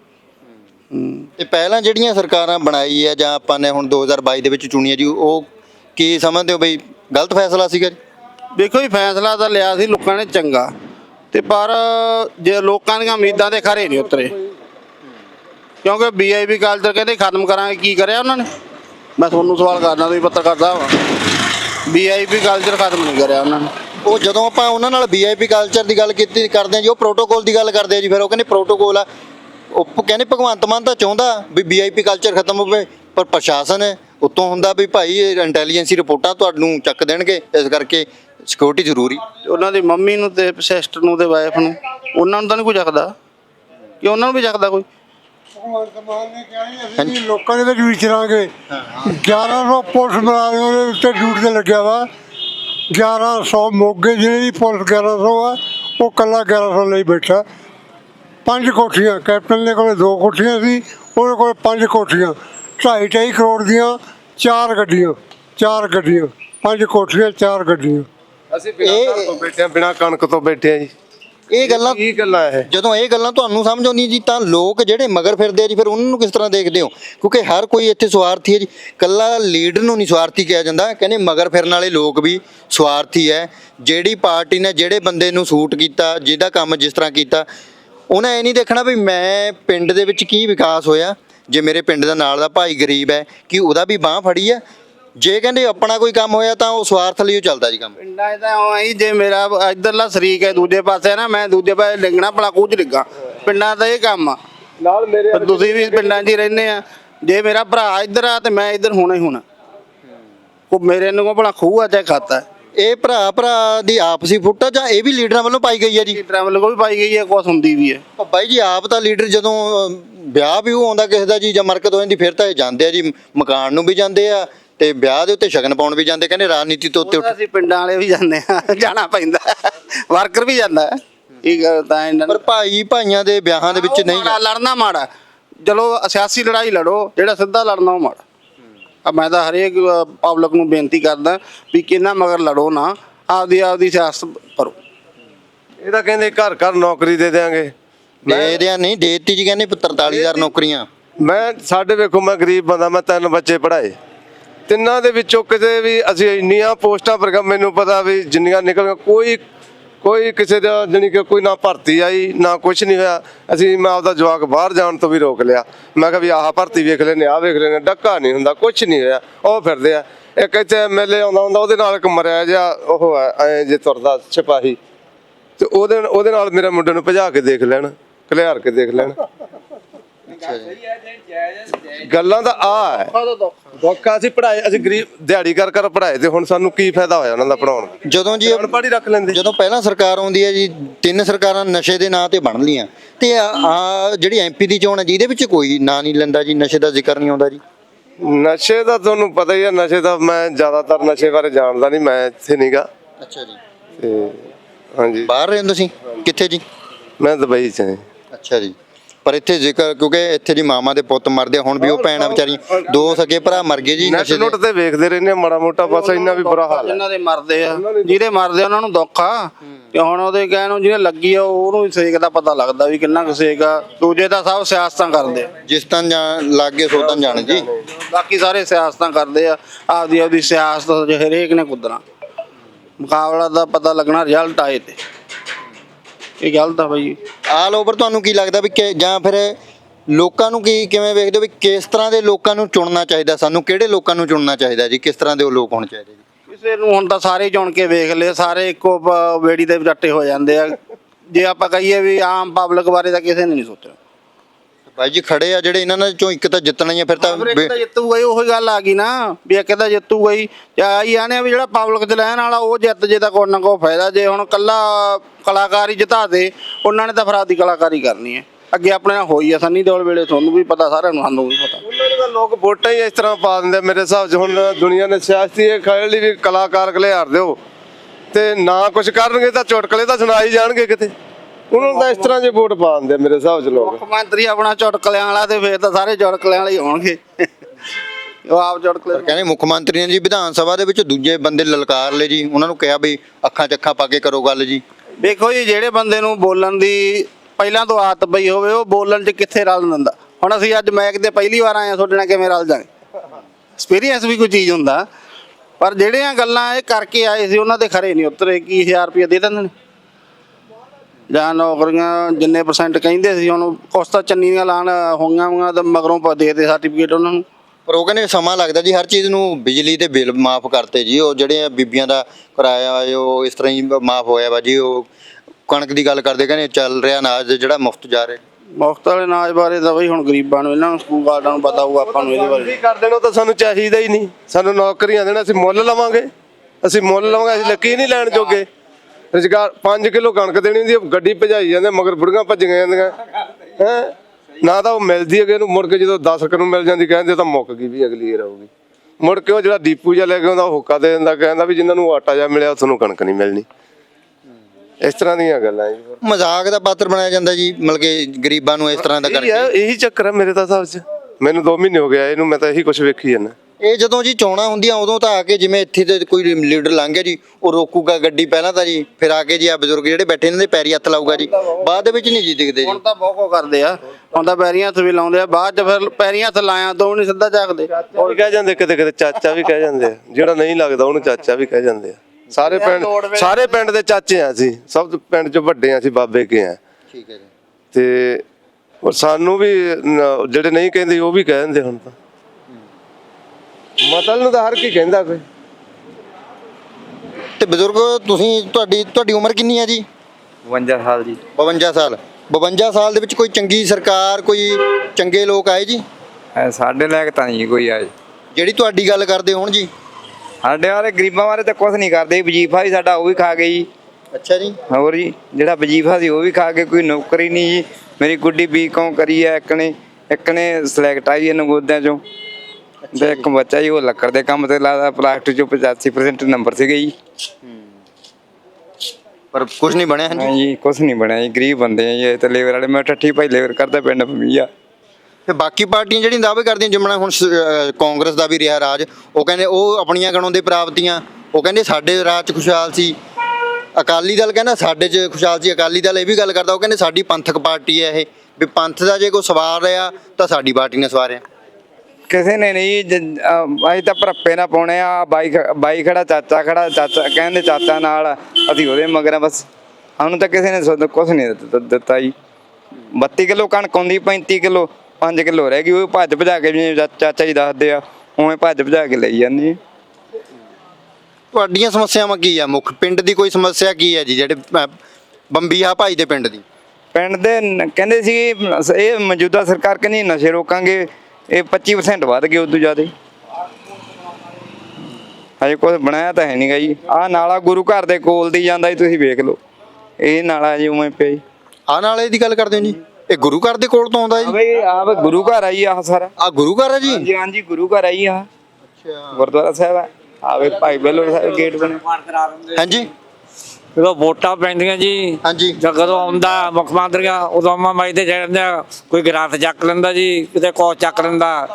ਤੇ ਪਹਿਲਾਂ ਜਿਹੜੀਆਂ ਸਰਕਾਰਾਂ ਬਣਾਈ ਆ ਜਾਂ ਆਪਾਂ ਨੇ ਹੁਣ 2022 ਦੇ ਵਿੱਚ ਚੁਣੀਆਂ ਜੀ ਉਹ ਕੀ ਸਮਝਦੇ ਹੋ ਬਈ ਗਲਤ ਫੈਸਲਾ ਸੀਗਾ ਜੀ? ਦੇਖੋ ਜੀ ਫੈਸਲਾ ਤਾਂ ਲਿਆ ਸੀ ਲੋਕਾਂ ਨੇ ਚੰਗਾ ਤੇ ਪਰ ਜੇ ਲੋਕਾਂ ਦੀਆਂ ਉਮੀਦਾਂ ਤੇ ਖਰੇ ਨਹੀਂ ਉਤਰੇ। ਕਿਉਂਕਿ ਵੀਆਈਪੀ ਕਲਚਰ ਕਹਿੰਦੇ ਖਤਮ ਕਰਾਂਗੇ ਕੀ ਕਰਿਆ ਉਹਨਾਂ ਨੇ? ਮੈਂ ਤੁਹਾਨੂੰ ਸਵਾਲ ਕਰਨਾ ਤੁਸੀਂ ਪੱਤਰਕਾਰ ਸਾਹਿਬ ਵੀਆਈਪੀ ਕਲਚਰ ਖਤਮ ਨਹੀਂ ਕਰਿਆ ਉਹਨਾਂ ਨੇ। ਉਹ ਜਦੋਂ ਆਪਾਂ ਉਹਨਾਂ ਨਾਲ ਵੀਆਈਪੀ ਕਲਚਰ ਦੀ ਗੱਲ ਕੀਤੀ ਕਰਦੇ ਆ ਜੀ ਉਹ ਪ੍ਰੋਟੋਕੋਲ ਦੀ ਗੱਲ ਕਰਦੇ ਆ ਜੀ ਫਿਰ ਉਹ ਕਹਿੰਦੇ ਪ੍ਰੋਟੋਕੋਲ ਆ। ਉਹ ਕਹਿੰਦੇ ਭਗਵੰਤ ਮਾਨ ਤਾਂ ਚਾਹੁੰਦਾ ਵੀ ਵੀਆਈਪੀ ਕਲਚਰ ਖਤਮ ਹੋਵੇ ਪਰ ਪ੍ਰਸ਼ਾਸਨ ਉਤੋਂ ਹੁੰਦਾ ਵੀ ਭਾਈ ਇੰਟੈਲੀਜੈਂਸੀ ਰਿਪੋਰਟਾਂ ਤੁਹਾਨੂੰ ਚੱਕ ਦੇਣਗੇ ਇਸ ਕਰਕੇ ਸਿਕਿਉਰਿਟੀ ਜ਼ਰੂਰੀ। ਉਹਨਾਂ ਦੀ ਮੰਮੀ ਨੂੰ ਤੇ ਸਿਸਟਰ ਨੂੰ ਤੇ ਵਾਈਫ ਨੂੰ ਉਹਨਾਂ ਨੂੰ ਤਾਂ ਨਹੀਂ ਕੋਈ ਚੱਕਦਾ। ਕਿ ਉਹਨਾਂ ਨੂੰ ਵੀ ਚੱਕਦਾ ਕੋਈ? ਭਗਵੰਤ ਮਾਨ ਨੇ ਕਿਹਾ ਅਸੀਂ ਲੋਕਾਂ ਦੇ ਵਿੱਚ ਵਿਚਰਾਂਗੇ। 1100 ਪੁਲਿਸ ਮੁਲਾਜ਼ਮ ਉਹਦੇ ਉੱਤੇ ਡਿਊਟੀ ਤੇ ਲੱਗਿਆ ਵਾ। 1100 ਮੋਗੇ ਜਿਹੜੇ ਦੀ ਪੁਲਿਸ 1100 ਆ ਉਹ ਕੱਲਾ 1100 ਲਈ ਬੈਠਾ। ਪੰਜ ਕੋਠੀਆਂ ਕੈਪਟਨ ਦੇ ਕੋਲੇ ਦੋ ਕੋਠੀਆਂ ਸੀ ਉਹਦੇ ਕੋਲੇ ਪੰਜ ਕੋਠੀਆਂ। ਢਾਈ ਢਾਈ ਕਰੋੜ ਦੀਆਂ ਚਾਰ ਗੱਡੀਆਂ ਚਾਰ ਗੱਡੀਆਂ ਪੰਜ ਕੋਠੀਆਂ ਚਾਰ ਗੱਡੀਆਂ। ਅਸੀਂ ਬਿਨਾਂ ਘਰ ਤੋਂ ਬੈਠੇ ਆ ਬਿਨਾਂ ਕਣਕ ਤੋਂ ਬੈਠੇ ਆ ਜੀ। ਇਹ ਗੱਲਾਂ ਕੀ ਗੱਲਾਂ ਇਹ? ਜਦੋਂ ਇਹ ਗੱਲਾਂ ਤੁਹਾਨੂੰ ਸਮਝ ਆਉਂਦੀਆਂ ਜੀ ਤਾਂ ਲੋਕ ਜਿਹੜੇ ਮਗਰ ਫਿਰਦੇ ਆ ਜੀ ਫਿਰ ਉਹਨਾਂ ਨੂੰ ਕਿਸ ਤਰ੍ਹਾਂ ਦੇਖਦੇ ਹੋ? ਕਿਉਂਕਿ ਹਰ ਕੋਈ ਇੱਥੇ ਸਵਾਰਥੀ ਹੈ ਜੀ। ਕੱਲਾ ਲੀਡਰ ਨੂੰ ਨਹੀਂ ਸਵਾਰਥੀ ਕਿਹਾ ਜਾਂਦਾ। ਕਹਿੰਦੇ ਮਗਰ ਫਿਰਨ ਵਾਲੇ ਲੋਕ ਵੀ ਸਵਾਰਥੀ ਹੈ। ਜਿਹੜੀ ਪਾਰਟੀ ਨੇ ਜਿਹੜੇ ਬੰਦੇ ਨੂੰ ਸੂਟ ਕੀਤਾ ਜਿਹਦਾ ਕੰਮ ਜਿਸ ਤਰ੍ਹਾਂ ਕੀਤਾ ਉਹਨੇ ਇਹ ਨਹੀਂ ਦੇਖਣਾ ਵੀ ਮੈਂ ਪਿੰਡ ਦੇ ਵਿੱਚ ਕੀ ਵਿਕਾਸ ਹੋਇਆ ਜੇ ਮੇਰੇ ਪਿੰਡ ਦਾ ਨਾਲ ਦਾ ਭਾਈ ਗਰੀਬ ਹੈ ਕਿ ਉਹਦਾ ਵੀ ਬਾਹ ਫੜੀ ਹੈ? ਜੇ ਕਹਿੰਦੇ ਆਪਣਾ ਕੋਈ ਕੰਮ ਹੋਇਆ ਤਾਂ ਉਹ ਸਵਾਰਥ ਲਈ ਉਹ ਚੱਲਦਾ ਜੀ ਕੰਮ। ਪਿੰਡਾਂ 'ਚ ਤਾਂ ਆਈ ਜੇ ਮੇਰਾ ਇਧਰਲਾ ਸ਼ਰੀਕ ਹੈ ਦੂਜੇ ਪਾਸੇ ਨਾ ਮੈਂ ਦੂਜੇ ਪਾਸੇ ਲਿੰਗਣਾ ਭਲਾ ਕੁਝ ਲਿਗਾ ਪਿੰਡਾਂ ਦਾ ਇਹ ਕੰਮ ਆ। ਨਾਲ ਮੇਰੇ ਤੁਸੀਂ ਵੀ ਪਿੰਡਾਂ 'ਚ ਹੀ ਰਹਿੰਦੇ ਆ। ਜੇ ਮੇਰਾ ਭਰਾ ਇੱਧਰ ਆ ਤੇ ਮੈਂ ਇੱਧਰ ਹੋਣਾ ਹੀ ਹੋਣਾ। ਉਹ ਮੇਰੇ ਨੂੰ ਭਲਾ ਖੂਹ ਆ ਚਾਹੇ ਖਾਤਾ ਹੈ ਇਹ ਭਰਾ ਭਰਾ ਦੀ ਆਪਸੀ ਫੁੱਟ ਆ ਜਾਂ ਇਹ ਵੀ ਲੀਡਰਾਂ ਵੱਲੋਂ ਪਾਈ ਗਈ ਹੈ ਜੀ? ਟਰੈਵਲ ਕੋ ਵੀ ਪਾਈ ਗਈ ਹੈ ਕੁਛ ਹੁੰਦੀ ਵੀ ਹੈ। ਉਹ ਬਾਈ ਜੀ ਆਪ ਤਾਂ ਲੀਡਰ ਜਦੋਂ ਅਹ, ਵਿਆਹ ਵੀ ਆਉਂਦਾ ਕਿਸੇ ਦਾ ਜੀ ਜਾਂ ਮਰਕਤ ਹੋ ਜਾਂਦੀ ਫਿਰ ਤਾਂ ਇਹ ਜਾਂਦੇ ਆ ਜੀ ਮਕਾਨ ਨੂੰ ਵੀ ਜਾਂਦੇ ਆ ਤੇ ਵਿਆਹ ਦੇ ਉੱਤੇ ਸ਼ਗਨ ਪਾਉਣ ਵੀ ਜਾਂਦੇ ਕਹਿੰਦੇ ਰਾਜਨੀਤੀ ਤੋਂ ਉੱਤੇ ਉੱਠ ਅਸੀਂ ਪਿੰਡਾਂ ਵਾਲੇ ਵੀ ਜਾਂਦੇ ਆ ਜਾਣਾ ਪੈਂਦਾ ਵਰਕਰ ਵੀ ਜਾਂਦਾ ਹੈ। ਇਹ ਗੱਲ ਤਾਂ ਇਹਨਾਂ ਪਰ ਭਾਈ ਭਾਈਆਂ ਦੇ ਵਿਆਹਾਂ ਦੇ ਵਿੱਚ ਨਹੀਂ ਲੜਨਾ ਮਾੜਾ। ਚਲੋ ਸਿਆਸੀ ਲੜਾਈ ਲੜੋ ਜਿਹੜਾ ਸਿੱਧਾ ਲੜਨਾ ਉਹ ਮਾੜਾ। ਮੈਂ ਤਾਂ ਹਰੇਕ ਪਬਲਿਕ ਨੂੰ ਬੇਨਤੀ ਕਰਦਾ ਵੀ ਕਿੰਨਾ ਮਗਰ ਲੜੋ ਨਾ ਆਪਦੀ ਆਪਦੀ ਸਿਆਸਤ ਕਰੋ ਇਹ ਤਾਂ ਕਹਿੰਦੇ ਘਰ ਘਰ ਨੌਕਰੀ ਦੇ ਦੇਾਂਗੇ ਦੇ ਦਿਆਂ ਨਹੀਂ ਦੇਤੀ ਜੀ ਕਹਿੰਦੇ 43000 ਨੌਕਰੀਆਂ। ਮੈਂ ਸਾਡੇ ਵੇਖੋ ਮੈਂ ਗਰੀਬ ਬੰਦਾ ਮੈਂ ਤਿੰਨ ਬੱਚੇ ਪੜਾਏ ਤਿੰਨਾਂ ਦੇ ਵਿੱਚੋਂ ਕਿਤੇ ਵੀ ਅਸੀਂ ਇੰਨੀਆਂ ਪੋਸਟਾਂ ਪਰ ਮੈਨੂੰ ਪਤਾ ਵੀ ਜਿੰਨੀਆਂ ਨਿਕਲ ਕੋਈ ਕੋਈ ਕਿਸੇ ਦਾ ਜਾਣੀ ਕਿ ਕੋਈ ਨਾ ਭਰਤੀ ਆਈ, ਨਾ ਕੁਝ ਨਹੀਂ ਹੋਇਆ। ਅਸੀਂ, ਮੈਂ ਆਪਦਾ ਜਵਾਕ ਬਾਹਰ ਜਾਣ ਤੋਂ ਵੀ ਰੋਕ ਲਿਆ। ਮੈਂ ਕਿਹਾ ਵੀ ਆਹ ਭਰਤੀ ਵੇਖ ਲੈਨੇ ਆਹ ਵੇਖ ਲੈਨੇ ਡੱਕਾ ਨਹੀਂ ਹੁੰਦਾ ਕੁਝ ਨਹੀਂ ਹੋਇਆ, ਉਹ ਫਿਰਦੇ ਆ। ਇੱਕ ਇੱਥੇ ਐਮਐਲਏ ਆਉਂਦਾ ਹੁੰਦਾ, ਉਹਦੇ ਨਾਲ ਇੱਕ ਮਰਿਆ ਜਿਹਾ, ਉਹ ਐ ਜੇ ਤੁਰਦਾ, ਸਿਪਾਹੀ। ਤੇ ਉਹਦੇ ਉਹਦੇ ਨਾਲ ਮੇਰੇ ਮੁੰਡੇ ਨੂੰ ਭਜਾ ਕੇ ਦੇਖ ਲੈਣ, ਕਲਿਆਰ ਕੇ ਦੇਖ ਲੈਣ। ਗੱਲਾਂ ਤਾਂ ਆ ਹੈ। ਦੁੱਖਾ ਅਸੀਂ ਪੜਾਏ ਅਸੀਂ ਗਰੀਬ ਦਿਹਾੜੀ ਕਰ ਕਰ ਪੜਾਏ ਤੇ ਹੁਣ ਸਾਨੂੰ ਕੀ ਫਾਇਦਾ ਹੋਇਆ ਉਹਨਾਂ ਦਾ ਪੜਾਉਣ ਦਾ? ਜਦੋਂ ਜੀ ਹੀ ਰੱਖ ਲੈਂਦੇ। ਜਦੋਂ ਪਹਿਲਾਂ ਸਰਕਾਰ ਆਉਂਦੀ ਹੈ ਜੀ ਤਿੰਨ ਸਰਕਾਰਾਂ ਨਸ਼ੇ ਦੇ ਨਾਂ ਤੇ ਬਣ ਲੀਆਂ ਤੇ ਆ ਜਿਹੜੀ ਐਮਪੀ ਦੀ ਚੋਣ ਹੈ ਜੀ ਇਹਦੇ ਵਿੱਚ ਕੋਈ ਨਾਂ ਨਹੀਂ ਲੈਂਦਾ ਜੀ ਨਸ਼ੇ ਦਾ ਜ਼ਿਕਰ ਨਹੀਂ ਆਉਂਦਾ ਜੀ। ਨਸ਼ੇ ਦਾ ਤੁਹਾਨੂੰ ਪਤਾ ਹੀ ਹੈ ਨਸ਼ੇ ਦਾ ਮੈਂ ਜ਼ਿਆਦਾਤਰ ਨਸ਼ੇ ਬਾਰੇ ਜਾਣਦਾ ਨਹੀਂ ਮੈਂ ਇੱਥੇ ਨਹੀਂਗਾ ਅੱਛਾ ਜੀ। ਤੇ ਹਾਂਜੀ। ਬਾਹਰ ਰਹੇ ਹੋ ਤੁਸੀਂ ਕਿੱਥੇ ਜੀ? ਮੈਂ ਦੁਬਈ ਚ ਹਾਂ ਅੱਛਾ ਜੀ। ਪਰ ਇੱਥੇ ਜ਼ਿਕਰ ਕਿਉਂਕਿ ਇੱਥੇ ਦੀ ਮਾਮਾ ਦੇ ਪੁੱਤ ਮਰਦੇ ਆ, ਹੁਣ ਵੀ ਉਹ ਭੈਣਾਂ ਵਿਚਾਰੀਆਂ ਦੋ ਸਕੇ ਭਰਾ ਮਰ ਗਏ ਜੀ ਨਸ਼ੇ ਨੋਟ ਤੇ ਵੇਖਦੇ ਰਹਿੰਦੇ ਮਾੜਾ ਮੋਟਾ ਬਸ ਇੰਨਾ ਵੀ ਬੁਰਾ ਹਾਲ ਹੈ। ਜਿਨ੍ਹਾਂ ਦੇ ਮਰਦੇ ਆ ਜਿਹਦੇ ਮਰਦੇ ਉਹਨਾਂ ਨੂੰ ਦੁੱਖ ਆ। ਤੇ ਹੁਣ ਉਹਦੇ ਕਹਿਣ ਨੂੰ ਜਿਹਨੇ ਲੱਗੀ ਆ ਉਹਨੂੰ ਹੀ ਸੇਕ ਦਾ ਪਤਾ ਲੱਗਦਾ ਵੀ ਕਿੰਨਾ ਕੁ ਸੇਕ ਆ। ਦੂਜੇ ਤਾਂ ਸਭ ਸਿਆਸਤਾਂ ਕਰਦੇ ਆ। ਜਿਸ ਤਾਂ ਜਾਂ ਲੱਗੇ ਸੋ ਤਾਂ ਜਾਣ ਜੀ। ਬਾਕੀ ਸਾਰੇ ਸਿਆਸਤਾਂ ਕਰਦੇ ਆ ਆਪਦੀ ਆਪਦੀ ਸਿਆਸਤ ਹਰੇਕ ਨੇ ਕੁੱਦਣਾ। ਮੁਕਾਬਲਾ ਦਾ ਪਤਾ ਲੱਗਣਾ ਰਿਜ਼ਲਟ ਆਏ ਤੇ। ਇਹ ਗਲਤ ਆ ਬਈ। ਆਲ ਓਵਰ ਤੁਹਾਨੂੰ ਕੀ ਲੱਗਦਾ ਵੀ ਕਿ ਜਾਂ ਫਿਰ ਲੋਕਾਂ ਨੂੰ ਕੀ ਕਿਵੇਂ ਵੇਖਦੇ ਹੋ ਵੀ ਕਿਸ ਤਰ੍ਹਾਂ ਦੇ ਲੋਕਾਂ ਨੂੰ ਚੁਣਨਾ ਚਾਹੀਦਾ? ਸਾਨੂੰ ਕਿਹੜੇ ਲੋਕਾਂ ਨੂੰ ਚੁਣਨਾ ਚਾਹੀਦਾ ਜੀ? ਕਿਸ ਤਰ੍ਹਾਂ ਦੇ ਉਹ ਲੋਕ ਹੋਣੇ ਚਾਹੀਦੇ ਜੀ? ਕਿਸੇ ਨੂੰ ਹੁਣ ਤਾਂ ਸਾਰੇ ਚੁਣ ਕੇ ਵੇਖ ਲਏ ਸਾਰੇ ਇੱਕੋ ਵੇੜੀ ਦੇ ਰੱਟੇ ਹੋ ਜਾਂਦੇ ਆ। ਜੇ ਆਪਾਂ ਕਹੀਏ ਵੀ ਆਮ ਪਬਲਿਕ ਬਾਰੇ ਤਾਂ ਕਿਸੇ ਨੇ ਨਹੀਂ ਸੋਚਿਆ ਭਾਈ ਜੀ ਖੜੇ ਆ ਜਿਹੜੇ ਇਹਨਾਂ ਨਾਲ ਚੋਂ ਇੱਕ ਤਾਂ ਜਿੱਤਣਾ ਹੀ ਆ ਫਿਰ ਤਾਂ ਫਿਰ ਇੱਕ ਤਾਂ ਜਿੱਤੂਗਾ ਹੀ ਉਹੀ ਗੱਲ ਆ ਗਈ ਨਾ ਵੀ ਇੱਕ ਤਾਂ ਜਿੱਤੂਗਾ ਹੀ। ਤੇ ਆਈ ਆਨੇ ਆ ਵੀ ਜਿਹੜਾ ਪਬਲਿਕ ਚ ਲੈਣ ਵਾਲਾ ਉਹ ਜਿੱਤ ਜੇ ਤਾਂ ਕੋਈ ਨਾ ਕੋਈ ਫਾਇਦਾ ਜੇ ਹੁਣ ਕੱਲਾ ਕਲਾਕਾਰ ਹੀ ਜਿਤਾ ਦੇ ਉਹਨਾਂ ਨੇ ਤਾਂ ਫਿਰ ਆਪਦੀ ਕਲਾਕਾਰੀ ਕਰਨੀ ਹੈ। ਅੱਗੇ ਆਪਣੇ ਨਾਲ ਹੋਈ ਆ ਸੰਨੀ ਦਿਓਲ ਵੇਲੇ ਤੁਹਾਨੂੰ ਵੀ ਪਤਾ ਸਾਰਿਆਂ ਨੂੰ ਸਾਨੂੰ ਵੀ ਪਤਾ। ਉਹਨਾਂ ਨੂੰ ਤਾਂ ਲੋਕ ਵੋਟਾਂ ਹੀ ਇਸ ਤਰ੍ਹਾਂ ਪਾ ਦਿੰਦੇ ਮੇਰੇ ਹਿਸਾਬ 'ਚ ਹੁਣ ਦੁਨੀਆ ਨੇ ਸਿਆਸਤੀ ਇਹ ਖੇਡ ਲਈ ਵੀ ਕਲਾਕਾਰ ਘਲਿਆਰ ਦਿਓ। ਤੇ ਨਾ ਕੁਝ ਕਰਨਗੇ ਤਾਂ ਚੁਟਕਲੇ ਤਾਂ ਸੁਣਾਈ ਜਾਣਗੇ ਕਿਤੇ। ਉਹਨਾਂ ਨੂੰ ਤਾਂ ਇਸ ਤਰ੍ਹਾਂ ਜੇ ਵੋਟ ਪਾ ਦਿੰਦੇ ਆ ਮੇਰੇ ਹਿਸਾਬ 'ਚ ਲੋਕ। ਮੁੱਖ ਮੰਤਰੀ ਆਪਣਾ ਚੁਟਕਲਿਆਂ ਵਾਲਾ ਤੇ ਫਿਰ ਤਾਂ ਸਾਰੇ ਚੁਟਕਲਿਆਂ ਵਾਲੇ ਹੀ ਹੋਣਗੇ। ਉਹ ਆਪ ਚੁਟਕਲੇ ਕਹਿੰਦੇ ਮੁੱਖ ਮੰਤਰੀ ਨੇ ਜੀ ਵਿਧਾਨ ਸਭਾ ਦੇ ਵਿੱਚ ਦੂਜੇ ਬੰਦੇ ਲਲਕਾਰ ਲਏ ਜੀ। ਉਹਨਾਂ ਨੂੰ ਕਿਹਾ ਵੀ ਅੱਖਾਂ 'ਚ ਅੱਖਾਂ ਪਾ ਕੇ ਕਰੋ ਗੱਲ ਜੀ। ਵੇਖੋ ਜੀ ਜਿਹੜੇ ਬੰਦੇ ਨੂੰ ਬੋਲਣ ਦੀ ਪਹਿਲਾਂ ਤੋਂ ਆਦਤ ਪਈ ਹੋਵੇ ਉਹ ਬੋਲਣ 'ਚ ਕਿੱਥੇ ਰਲ ਦਿੰਦਾ? ਹੁਣ ਅਸੀਂ ਅੱਜ ਮੈਕ ਤੇ ਪਹਿਲੀ ਵਾਰ ਆਏ ਆ ਤੁਹਾਡੇ ਨਾਲ ਕਿਵੇਂ ਰਲ ਜਾਗੇ ਐਕਸਪੀਰੀਅੰਸ ਵੀ ਕੋਈ ਚੀਜ਼ ਹੁੰਦਾ। ਪਰ ਜਿਹੜੀਆਂ ਗੱਲਾਂ ਇਹ ਕਰਕੇ ਆਏ ਸੀ ਉਹਨਾਂ ਦੇ ਖਰੇ ਨਹੀਂ ਉਤਰੇ। ਕੀ 1000 ਰੁਪਏ ਦੇ ਦਿੰਦੇ ਨੇ? ਜਾਂ ਨੌਕਰੀਆਂ ਜਿੰਨੇ ਪਰਸੈਂਟ ਕਹਿੰਦੇ ਸੀ ਹੁਣ ਕੁਛ ਤਾਂ ਚੰਨੀਆਂ ਲਾਣ ਹੋਈਆਂ ਹੋਈਆਂ ਤਾਂ ਮਗਰੋਂ ਪਾ ਦੇ ਦੇ ਸਰਟੀਫਿਕੇਟ ਉਹਨਾਂ ਨੂੰ। ਪਰ ਉਹ ਕਹਿੰਦੇ ਸਮਾਂ ਲੱਗਦਾ ਜੀ ਹਰ ਚੀਜ਼ ਨੂੰ ਬਿਜਲੀ ਦੇ ਬਿੱਲ ਮਾਫ ਕਰਤੇ ਜੀ ਉਹ ਜਿਹੜੇ ਬੀਬੀਆਂ ਦਾ ਕਿਰਾਇਆ ਉਹ ਇਸ ਤਰ੍ਹਾਂ ਹੀ ਮਾਫ ਹੋਇਆ ਵਾ ਜੀ ਉਹ ਕਣਕ ਦੀ ਗੱਲ ਕਰਦੇ ਕਹਿੰਦੇ ਚੱਲ ਰਿਹਾ ਅਨਾਜ ਜਿਹੜਾ ਮੁਫਤ ਜਾ ਰਿਹਾ। ਮੁਫਤ ਵਾਲੇ ਅਨਾਜ ਬਾਰੇ ਤਾਂ ਬਈ ਹੁਣ ਗਰੀਬਾਂ ਨੂੰ ਇਹਨਾਂ ਨੂੰ ਸਕੂਲ ਵਾਲਿਆਂ ਨੂੰ ਪਤਾ ਹੋਊਗਾ ਆਪਾਂ ਨੂੰ ਇਹਦੇ ਬਾਰੇ। ਕੀ ਕਰ ਦੇਣਾ ਤਾਂ ਸਾਨੂੰ ਚਾਹੀਦਾ ਹੀ ਨਹੀਂ। ਸਾਨੂੰ ਨੌਕਰੀਆਂ ਦੇਣਾ ਅਸੀਂ ਮੁੱਲ ਲਵਾਂਗੇ। ਅਸੀਂ ਮੁੱਲ ਲਵਾਂਗੇ ਅਸੀਂ ਲੱਕੀ ਨਹੀਂ ਲੈਣ ਜੋਗੇ। ਰੁਜ਼ਗਾਰ 5 ਕਿਲੋ ਕਣਕ ਦੇਣੀ ਹੁੰਦੀ ਗੱਡੀ ਭਜਾਈ ਜਾਂਦੇ ਮਗਰ ਬੁੜੀਆਂ ਭੱਜੀਆਂ ਜਾਂਦੀਆਂ। ਹੈ? ਨਾ ਤਾਂ ਉਹ ਮਿਲਦੀ ਹੈਗੇ ਇਹਨੂੰ ਮੁੜ ਕੇ ਜਦੋਂ 10 ਕੁ ਨੂੰ ਮਿਲ ਜਾਂਦੀ ਕਹਿੰਦੇ ਤਾਂ ਮੁੱਕ ਗਈ ਵੀ ਅਗਲੀ ਵਾਰ ਆਊਗੀ। ਮੁੜ ਕੇ ਉਹ ਜਿਹੜਾ ਡੀਪੂ ਜਿਹਾ ਲੈ ਕੇ ਆਉਂਦਾ ਉਹ ਹੁੱਕਾ ਦੇ ਦਿੰਦਾ ਕਹਿੰਦਾ ਵੀ ਜਿਨ੍ਹਾਂ ਨੂੰ ਆਟਾ ਜਾ ਮਿਲਿਆ ਤੁਹਾਨੂੰ ਕਣਕ ਨਹੀਂ ਮਿਲਣੀ। ਇਸ ਤਰ੍ਹਾਂ ਦੀਆਂ ਗੱਲਾਂ ਜੀ। ਮਜ਼ਾਕ ਦਾ ਪਾਤਰ ਬਣਾਇਆ ਜਾਂਦਾ ਜੀ ਮਤਲਬ ਕਿ ਗਰੀਬਾਂ ਨੂੰ ਇਸ ਤਰ੍ਹਾਂ ਦਾ ਕਰਕੇ। ਇਹੀ ਚੱਕਰ ਹੈ ਮੇਰੇ ਤਾਂ ਹਿਸਾਬ 'ਚ। ਮੈਨੂੰ 2 ਮਹੀਨੇ ਹੋ ਗਏ ਆ ਇਹਨੂੰ ਮੈਂ ਤਾਂ ਇਹੀ ਕੁਝ ਵੇਖੀ ਜਾਂਦਾ। ਇਹ ਜਦੋਂ ਜੀ ਚੋਣਾਂ ਹੁੰਦੀਆਂ ਉਦੋਂ ਤਾਂ ਆ ਕੇ ਜਿਵੇਂ ਇੱਥੇ ਤੇ ਕੋਈ ਲੀਡਰ ਲੰਘ ਗਿਆ ਜੀ ਉਹ ਰੋਕੂਗਾ ਗੱਡੀ ਪਹਿਲਾਂ ਤਾਂ ਜੀ ਫਿਰ ਆ ਕੇ ਜੀ ਆ ਬਜ਼ੁਰਗ ਜਿਹੜੇ ਬੈਠੇ ਇਹਨਾਂ ਦੇ ਪੈਰੀ ਹੱਥ ਲਾਊਗਾ ਜੀ। ਬਾਅਦ ਦੇ ਵਿੱਚ ਨਹੀਂ ਜੀ ਦਿਖਦੇ ਜੀ। ਹੁਣ ਤਾਂ ਬਹੁਤ ਕੋ ਕਰਦੇ ਆ। ਹੁਣ ਤਾਂ ਪੈਰੀਆਂ ਹੱਥ ਵੀ ਲਾਉਂਦੇ ਆ ਬਾਅਦ ਚ ਫਿਰ ਪੈਰੀਆਂ ਹੱਥ ਲਾਇਆ ਤੋਂ ਨਹੀਂ ਸਿੱਧਾ ਚੱਕਦੇ ਉਹ ਵੀ ਕਹਿ ਜਾਂਦੇ ਕਿਤੇ ਕਿਤੇ ਚਾਚਾ ਵੀ ਕਹਿ ਜਾਂਦੇ ਆ ਜਿਹੜਾ ਨਹੀਂ ਲੱਗਦਾ ਉਹਨੂੰ ਚਾਚਾ ਵੀ ਕਹਿ ਜਾਂਦੇ ਆ। ਸਾਰੇ ਪਿੰਡ ਸਾਰੇ ਪਿੰਡ ਦੇ ਚਾਚੇ ਆ ਅਸੀਂ ਸਭ ਤੋਂ ਪਿੰਡ ਚ ਵੱਡੇ ਆ ਅਸੀਂ ਬਾਬੇ ਕੇ ਆ। ਠੀਕ ਹੈ ਜੀ। ਤੇ ਸਾਨੂੰ ਵੀ ਜਿਹੜੇ ਨਹੀਂ ਕਹਿੰਦੇ ਉਹ ਵੀ ਕਹਿ ਦਿੰਦੇ ਹੁਣ ਤਾਂ। ਮਤਲਬ ਨੂੰ ਤਾਂ ਹਰ ਕੀ ਕਹਿੰਦਾ ਕੋਈ। ਤੇ ਬਜ਼ੁਰਗ ਤੁਸੀਂ ਤੁਹਾਡੀ ਤੁਹਾਡੀ ਉਮਰ ਕਿੰਨੀ ਹੈ ਜੀ? 52 ਸਾਲ ਜੀ। 52 ਸਾਲ। 52 ਸਾਲ ਦੇ ਵਿੱਚ ਕੋਈ ਚੰਗੀ ਸਰਕਾਰ ਕੋਈ ਚੰਗੇ ਲੋਕ ਆਏ ਜੀ? ਐ ਸਾਡੇ ਲਾਇਕ ਤਾਂ ਨਹੀਂ ਕੋਈ ਆਏ। ਜਿਹੜੀ ਤੁਹਾਡੀ ਗੱਲ ਕਰਦੇ ਹੋਣ ਜੀ। ਸਾਡੇ ਵਾਲੇ ਗਰੀਬਾਂ ਬਾਰੇ ਤਾਂ ਕੁਝ ਨਹੀਂ ਕਰਦੇ। ਵਜੀਫਾ ਹੀ ਸਾਡਾ ਉਹ ਵੀ ਖਾ ਗਏ ਜੀ। ਅੱਛਾ ਜੀ। ਹੋਰ ਜੀ ਜਿਹੜਾ ਵਜੀਫਾ ਸੀ ਉਹ ਵੀ ਖਾ ਕੇ ਕੋਈ ਨੌਕਰੀ ਨਹੀਂ ਜੀ। ਮੇਰੀ ਗੁੱਡੀ ਬੀਕੌਮ ਕਰੀ ਹੈ ਇੱਕ ਨੇ ਇੱਕ ਨੇ ਸਿਲੈਕਟ ਆਈ ਹੈ ਨਗੋਦਿਆਂ ਚੋਂ। ਤੇ ਇੱਕ ਬੱਚਾ ਜੀ ਉਹ ਲੱਕੜ ਦੇ ਕੰਮ ਤੇ ਲਾਦਾ ਪਲੱਸ ਟੂ ਚੋਂ 85% ਨੰਬਰ ਸੀਗੇ ਜੀ। ਪਰ ਕੁਝ ਨਹੀਂ ਬਣਿਆ ਹਾਂਜੀ? ਹਾਂਜੀ ਕੁਝ ਨਹੀਂ ਬਣਿਆ ਜੀ ਗਰੀਬ ਬੰਦੇ ਆ ਜੀ ਇਹ ਤਾਂ ਲੇਬਰ ਵਾਲੇ ਮੈਂ ਠੱਠੀ ਭਾਈ ਲੇਬਰ ਕਰਦਾ ਪਿੰਡ ਭਮੀਆ ਤੇ ਬਾਕੀ ਪਾਰਟੀਆਂ ਜਿਹੜੀਆਂ ਦਾਅਵੇ ਕਰਦੀਆਂ ਜਿਵੇਂ ਹੁਣ ਸ- ਅਹ ਕਾਂਗਰਸ ਦਾ ਵੀ ਰਿਹਾ ਰਾਜ ਉਹ ਕਹਿੰਦੇ ਉਹ ਆਪਣੀਆਂ ਗਣਾਉਂਦੇ ਪ੍ਰਾਪਤੀਆਂ ਉਹ ਕਹਿੰਦੇ ਸਾਡੇ ਰਾਜ 'ਚ ਖੁਸ਼ਹਾਲ ਸੀ। ਅਕਾਲੀ ਦਲ ਕਹਿੰਦਾ ਸਾਡੇ 'ਚ ਖੁਸ਼ਹਾਲ ਸੀ ਅਕਾਲੀ ਦਲ ਇਹ ਵੀ ਗੱਲ ਕਰਦਾ ਉਹ ਕਹਿੰਦੇ ਸਾਡੀ ਪੰਥਕ ਪਾਰਟੀ ਹੈ ਇਹ ਵੀ ਪੰਥ ਦਾ ਜੇ ਕੋਈ ਸਵਾਰ ਰਿਹਾ ਤਾਂ ਸਾਡੀ ਪਾਰਟੀ ਨੇ ਸਵਾਰਿਆ। ਕਿਸੇ ਨੇ ਨਹੀਂ ਜ- ਅਹ ਅਸੀਂ ਤਾਂ ਭਰੱਪੇ ਨਾ ਪਾਉਣੇ ਆ ਬਾਈ ਖ- ਬਾਈ ਖੜਾ ਚਾਚਾ ਖੜਾ ਚਾਚਾ ਕਹਿੰਦੇ ਚਾਚਾ ਨਾਲ ਅਸੀਂ ਉਹਦੇ ਮਗਰ ਆ ਬਸ। ਸਾਨੂੰ ਤਾਂ ਕਿਸੇ ਨੇ ਕੁਝ ਨਹੀਂ ਦਿੱਤਾ ਦਿੱਤਾ ਜੀ। 32 ਕਿਲੋ ਕਣਕ ਆਉਂਦੀ 35 ਕਿਲੋ 5 ਕਿਲੋ ਰਹਿ ਗਈ ਉਹ ਭੱਜ ਭਜਾ ਕੇ ਜਿਵੇਂ ਚਾ- ਚਾਚਾ ਜੀ ਦੱਸਦੇ ਆ ਉਵੇਂ ਭੱਜ ਭਜਾ ਕੇ ਲਈ ਜਾਂਦੇ ਆ ਤੁਹਾਡੀਆਂ ਸਮੱਸਿਆਵਾਂ ਕੀ ਆ? ਮੁੱਖ ਪਿੰਡ ਦੀ ਕੋਈ ਸਮੱਸਿਆ ਕੀ ਹੈ ਜੀ ਜਿਹੜੇ ਅਹ, ਬੰਬੀਹਾ ਭਾਈ ਦੇ ਪਿੰਡ ਦੀ? ਪਿੰਡ ਦੇ ਨ- ਕਹਿੰਦੇ ਸੀ ਇਹ ਮੌਜੂਦਾ ਸਰਕਾਰ ਕਹਿੰਦੀ ਨਸ਼ੇ ਰੋਕਾਂਗੇ। ਇਹ 25% ਵੱਧ ਗਏ ਉਦੋਂ ਜ਼ਿਆਦਾ। ਹਜੇ ਕੁਝ ਬਣਾਇਆ ਤਾਂ ਹੈ ਨਹੀਂਗਾ ਜੀ। ਆਹ ਨਾਲਾ ਗੁਰੂ ਘਰ ਦੇ ਕੋਲ ਦੀ ਜਾਂਦਾ ਜੀ ਤੁਸੀਂ ਵੇਖ ਲਓ। ਇਹ ਨਾਲਾ ਜੀ ਉਵੇਂ ਪਿਆ ਜੀ। ਆਹ ਨਾਲੇ ਦੀ ਗੱਲ ਕਰਦੇ ਹੋ ਜੀ? ਇਹ ਗੁਰੂ ਘਰ ਦੇ ਕੋਲ ਤੋਂ ਆਉਂਦਾ ਜੀ? ਬਈ ਆ ਬਈ ਗੁਰੂ ਘਰ ਆਈ ਆਹ ਸਾਰਾ। ਆ ਗੁਰੂ ਘਰ ਹੈ ਜੀ? ਹਾਂਜੀ ਹਾਂਜੀ ਗੁਰੂ ਘਰ ਆਈ ਆ ਅੱਛਾ। ਗੁਰਦੁਆਰਾ ਸਾਹਿਬ ਆ। ਆਵੇ ਭਾਈ ਬੇਲੋ ਸਾਹਿਬ ਗੇਟ ਬਣੇ। ਹਾਂਜੀ। ਜਦੋਂ ਵੋਟਾਂ ਪੈਂਦੀਆਂ ਜੀ ਹਾਂਜੀ। ਜਾਂ ਕਦੋਂ ਆਉਂਦਾ ਮੁੱਖ ਮੰਤਰੀਆਂ ਉਦੋਂ ਮੈਂ ਮਾਈ ਤੇ ਜਾਂਦੇ ਕੋਈ ਗ੍ਰਾਂਟ ਚੱਕ ਲੈਂਦਾ ਜੀ ਕਿਤੇ ਕੋ ਚੱਕ ਲੈਂਦਾ।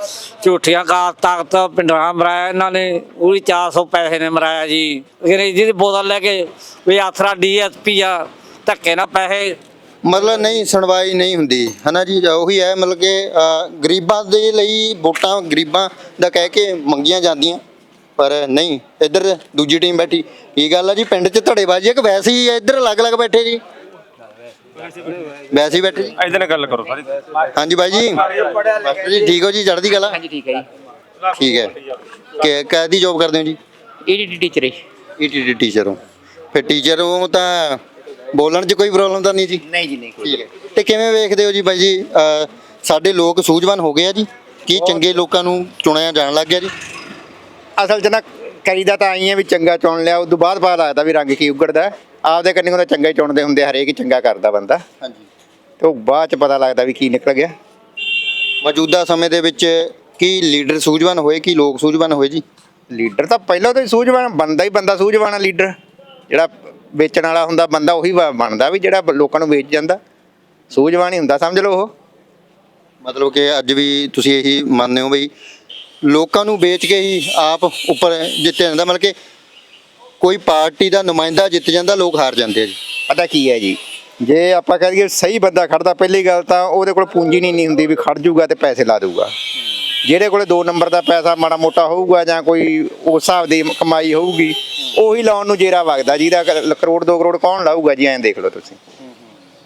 ਝੂਠੀਆਂ ਕਾਰ ਤਾਕਤ ਪਿੰਡਾਂ ਮਰਾਇਆ ਇਹਨਾਂ ਨੇ ਉਹ ਵੀ 400 ਪੈਸੇ ਨੇ ਮਰਾਇਆ ਜੀ। ਅੰਗਰੇਜ਼ੀ ਦੀ ਬੋਤਲ ਲੈ ਕੇ ਵੀ ਆਥਰਾ ਡੀਐਸਪੀ ਆ ਧੱਕੇ ਨਾਲ ਪੈਸੇ ਮਤਲਬ ਨਹੀਂ ਸੁਣਵਾਈ ਨਹੀਂ ਹੁੰਦੀ। ਹਨਾ ਜੀ ਉਹੀ ਹੈ ਮਤਲਬ ਕਿ ਗਰੀਬਾਂ ਦੇ ਲਈ ਵੋਟਾਂ ਗਰੀਬਾਂ ਦਾ ਕਹਿ ਕੇ ਮੰਗੀਆਂ ਜਾਂਦੀਆਂ। ਪਰ ਨਹੀਂ ਇੱਧਰ ਦੂਜੀ ਟੀਮ ਬੈਠੀ। ਕੀ ਗੱਲ ਆ ਜੀ ਪਿੰਡ 'ਚ ਧੜੇਬਾਜ਼ੀ ਹੈ ਕਿ ਵੈਸੇ ਹੀ ਇੱਧਰ ਅਲੱਗ-ਅਲੱਗ ਬੈਠੇ ਜੀ। ਵੈਸੇ ਹੀ ਬੈਠੇ ਜੀ। ਨਾਲ ਗੱਲ ਕਰੋ ਸਾਰੀ। ਹਾਂਜੀ ਬਾਈ ਜੀ। ਮਾਸਟਰ ਜੀ ਠੀਕ ਹੋ ਜੀ ਚੜ੍ਹਦੀ ਕਲਾ? ਹਾਂਜੀ ਠੀਕ ਹੈ ਠੀਕ ਹੈ। ਕਿ ਕਾਹਦੀ ਜੋਬ ਕਰਦੇ ਹੋ ਜੀ? ਜੀ ਈਡੀਟੀ ਟੀਚਰ ਹੈ ਈਟੀਟੀ ਟੀਚਰ ਹੋ। ਫਿਰ ਟੀਚਰ ਹੋ ਤਾਂ ਬੋਲਣ 'ਚ ਕੋਈ ਪ੍ਰੋਬਲਮ ਤਾਂ ਨਹੀਂ ਜੀ? ਨਹੀਂ ਜੀ ਨਹੀਂ ਠੀਕ ਹੈ। ਤੇ ਕਿਵੇਂ ਵੇਖਦੇ ਹੋ ਜੀ ਬਾਈ ਜੀ? ਅਹ, ਸਾਡੇ ਲੋਕ ਸੂਝਵਾਨ ਹੋ ਗਏ ਆ ਜੀ। ਕੀ ਚੰਗੇ ਲੋਕਾਂ ਨੂੰ ਚੁਣਿਆ ਜਾਣ ਲੱਗ ਗਿਆ ਜੀ? ਅਸਲ 'ਚ ਨਾ ਕਰੀਦਾ ਤਾਂ ਆਈ ਹੈ ਵੀ ਚੰਗਾ ਚੁਣ ਲਿਆ ਉਸ ਤੋਂ ਬਾਅਦ ਪਤਾ ਲੱਗਦਾ ਵੀ ਰੰਗ ਕੀ ਉਗੜਦਾ। ਆਪਦੇ ਕੰਨੀ ਤਾਂ ਚੰਗਾ ਹੀ ਚੁਣਦੇ ਹੁੰਦੇ ਹਰੇਕ ਹੀ ਚੰਗਾ ਕਰਦਾ ਬੰਦਾ। ਹਾਂਜੀ। ਤੇ ਉਹ ਬਾਅਦ 'ਚ ਪਤਾ ਲੱਗਦਾ ਵੀ ਕੀ ਨਿਕਲ ਗਿਆ। ਮੌਜੂਦਾ ਸਮੇਂ ਦੇ ਵਿੱਚ ਕੀ ਲੀਡਰ ਸੂਝਵਾਨ ਹੋਏ ਕੀ ਲੋਕ ਸੂਝਵਾਨ ਹੋਏ ਜੀ? ਲੀਡਰ ਤਾਂ ਪਹਿਲਾਂ ਤੋਂ ਹੀ ਸੂਝਵਾਨ ਬੰਦਾ ਹੀ ਬੰਦਾ ਸੂਝਵਾਨ ਆ ਲੀਡਰ। ਜਿਹੜਾ ਵੇਚਣ ਵਾਲਾ ਹੁੰਦਾ ਬੰਦਾ ਉਹੀ ਬ- ਬਣਦਾ ਵੀ ਜਿਹੜਾ ਲੋਕਾਂ ਨੂੰ ਵੇਚ ਜਾਂਦਾ। ਸੂਝਵਾਨ ਹੀ ਹੁੰਦਾ ਸਮਝ ਲਓ ਉਹ। ਮਤਲਬ ਕਿ ਅੱਜ ਵੀ ਤੁਸੀਂ ਇਹੀ ਮੰਨਦੇ ਹੋ ਬਈ ਲੋਕਾਂ ਨੂੰ ਵੇਚ ਕੇ ਹੀ ਆਪ ਉੱਪਰ ਜਿੱਤਿਆ ਜਾਂਦਾ, ਮਤਲਬ ਕਿ ਕੋਈ ਪਾਰਟੀ ਦਾ ਨੁਮਾਇੰਦਾ ਜਿੱਤ ਜਾਂਦਾ, ਲੋਕ ਹਾਰ ਜਾਂਦੇ ਆ ਜੀ। ਪਤਾ ਕੀ ਹੈ ਜੀ? ਜੇ ਆਪਾਂ ਕਹਿ ਦਈਏ ਸਹੀ ਬੰਦਾ ਖੜਦਾ ਪਹਿਲੀ ਗੱਲ ਤਾਂ ਉਹਦੇ ਕੋਲ ਪੂੰਜੀ ਨਹੀਂ ਨਹੀਂ ਹੁੰਦੀ ਵੀ ਖੜ ਜਾਊਗਾ ਤੇ ਪੈਸੇ ਲਾ ਦਊਗਾ। ਜਿਹੜੇ ਕੋਲੇ 2 ਨੰਬਰ ਦਾ ਪੈਸਾ ਮਾੜਾ ਮੋਟਾ ਹੋਊਗਾ ਜਾਂ ਕੋਈ ਉਸ ਹਿਸਾਬ ਦੀ ਕਮਾਈ ਹੋਊਗੀ, ਉਹੀ ਲਾਉਣ ਨੂੰ ਜੇਰਾ ਵਗਦਾ, ਜਿਹਦਾ ਕਰੋੜ 2 ਕਰੋੜ ਕੌਣ ਲਾਊਗਾ ਜੀ, ਐਂ ਦੇਖ ਲਓ ਤੁਸੀਂ।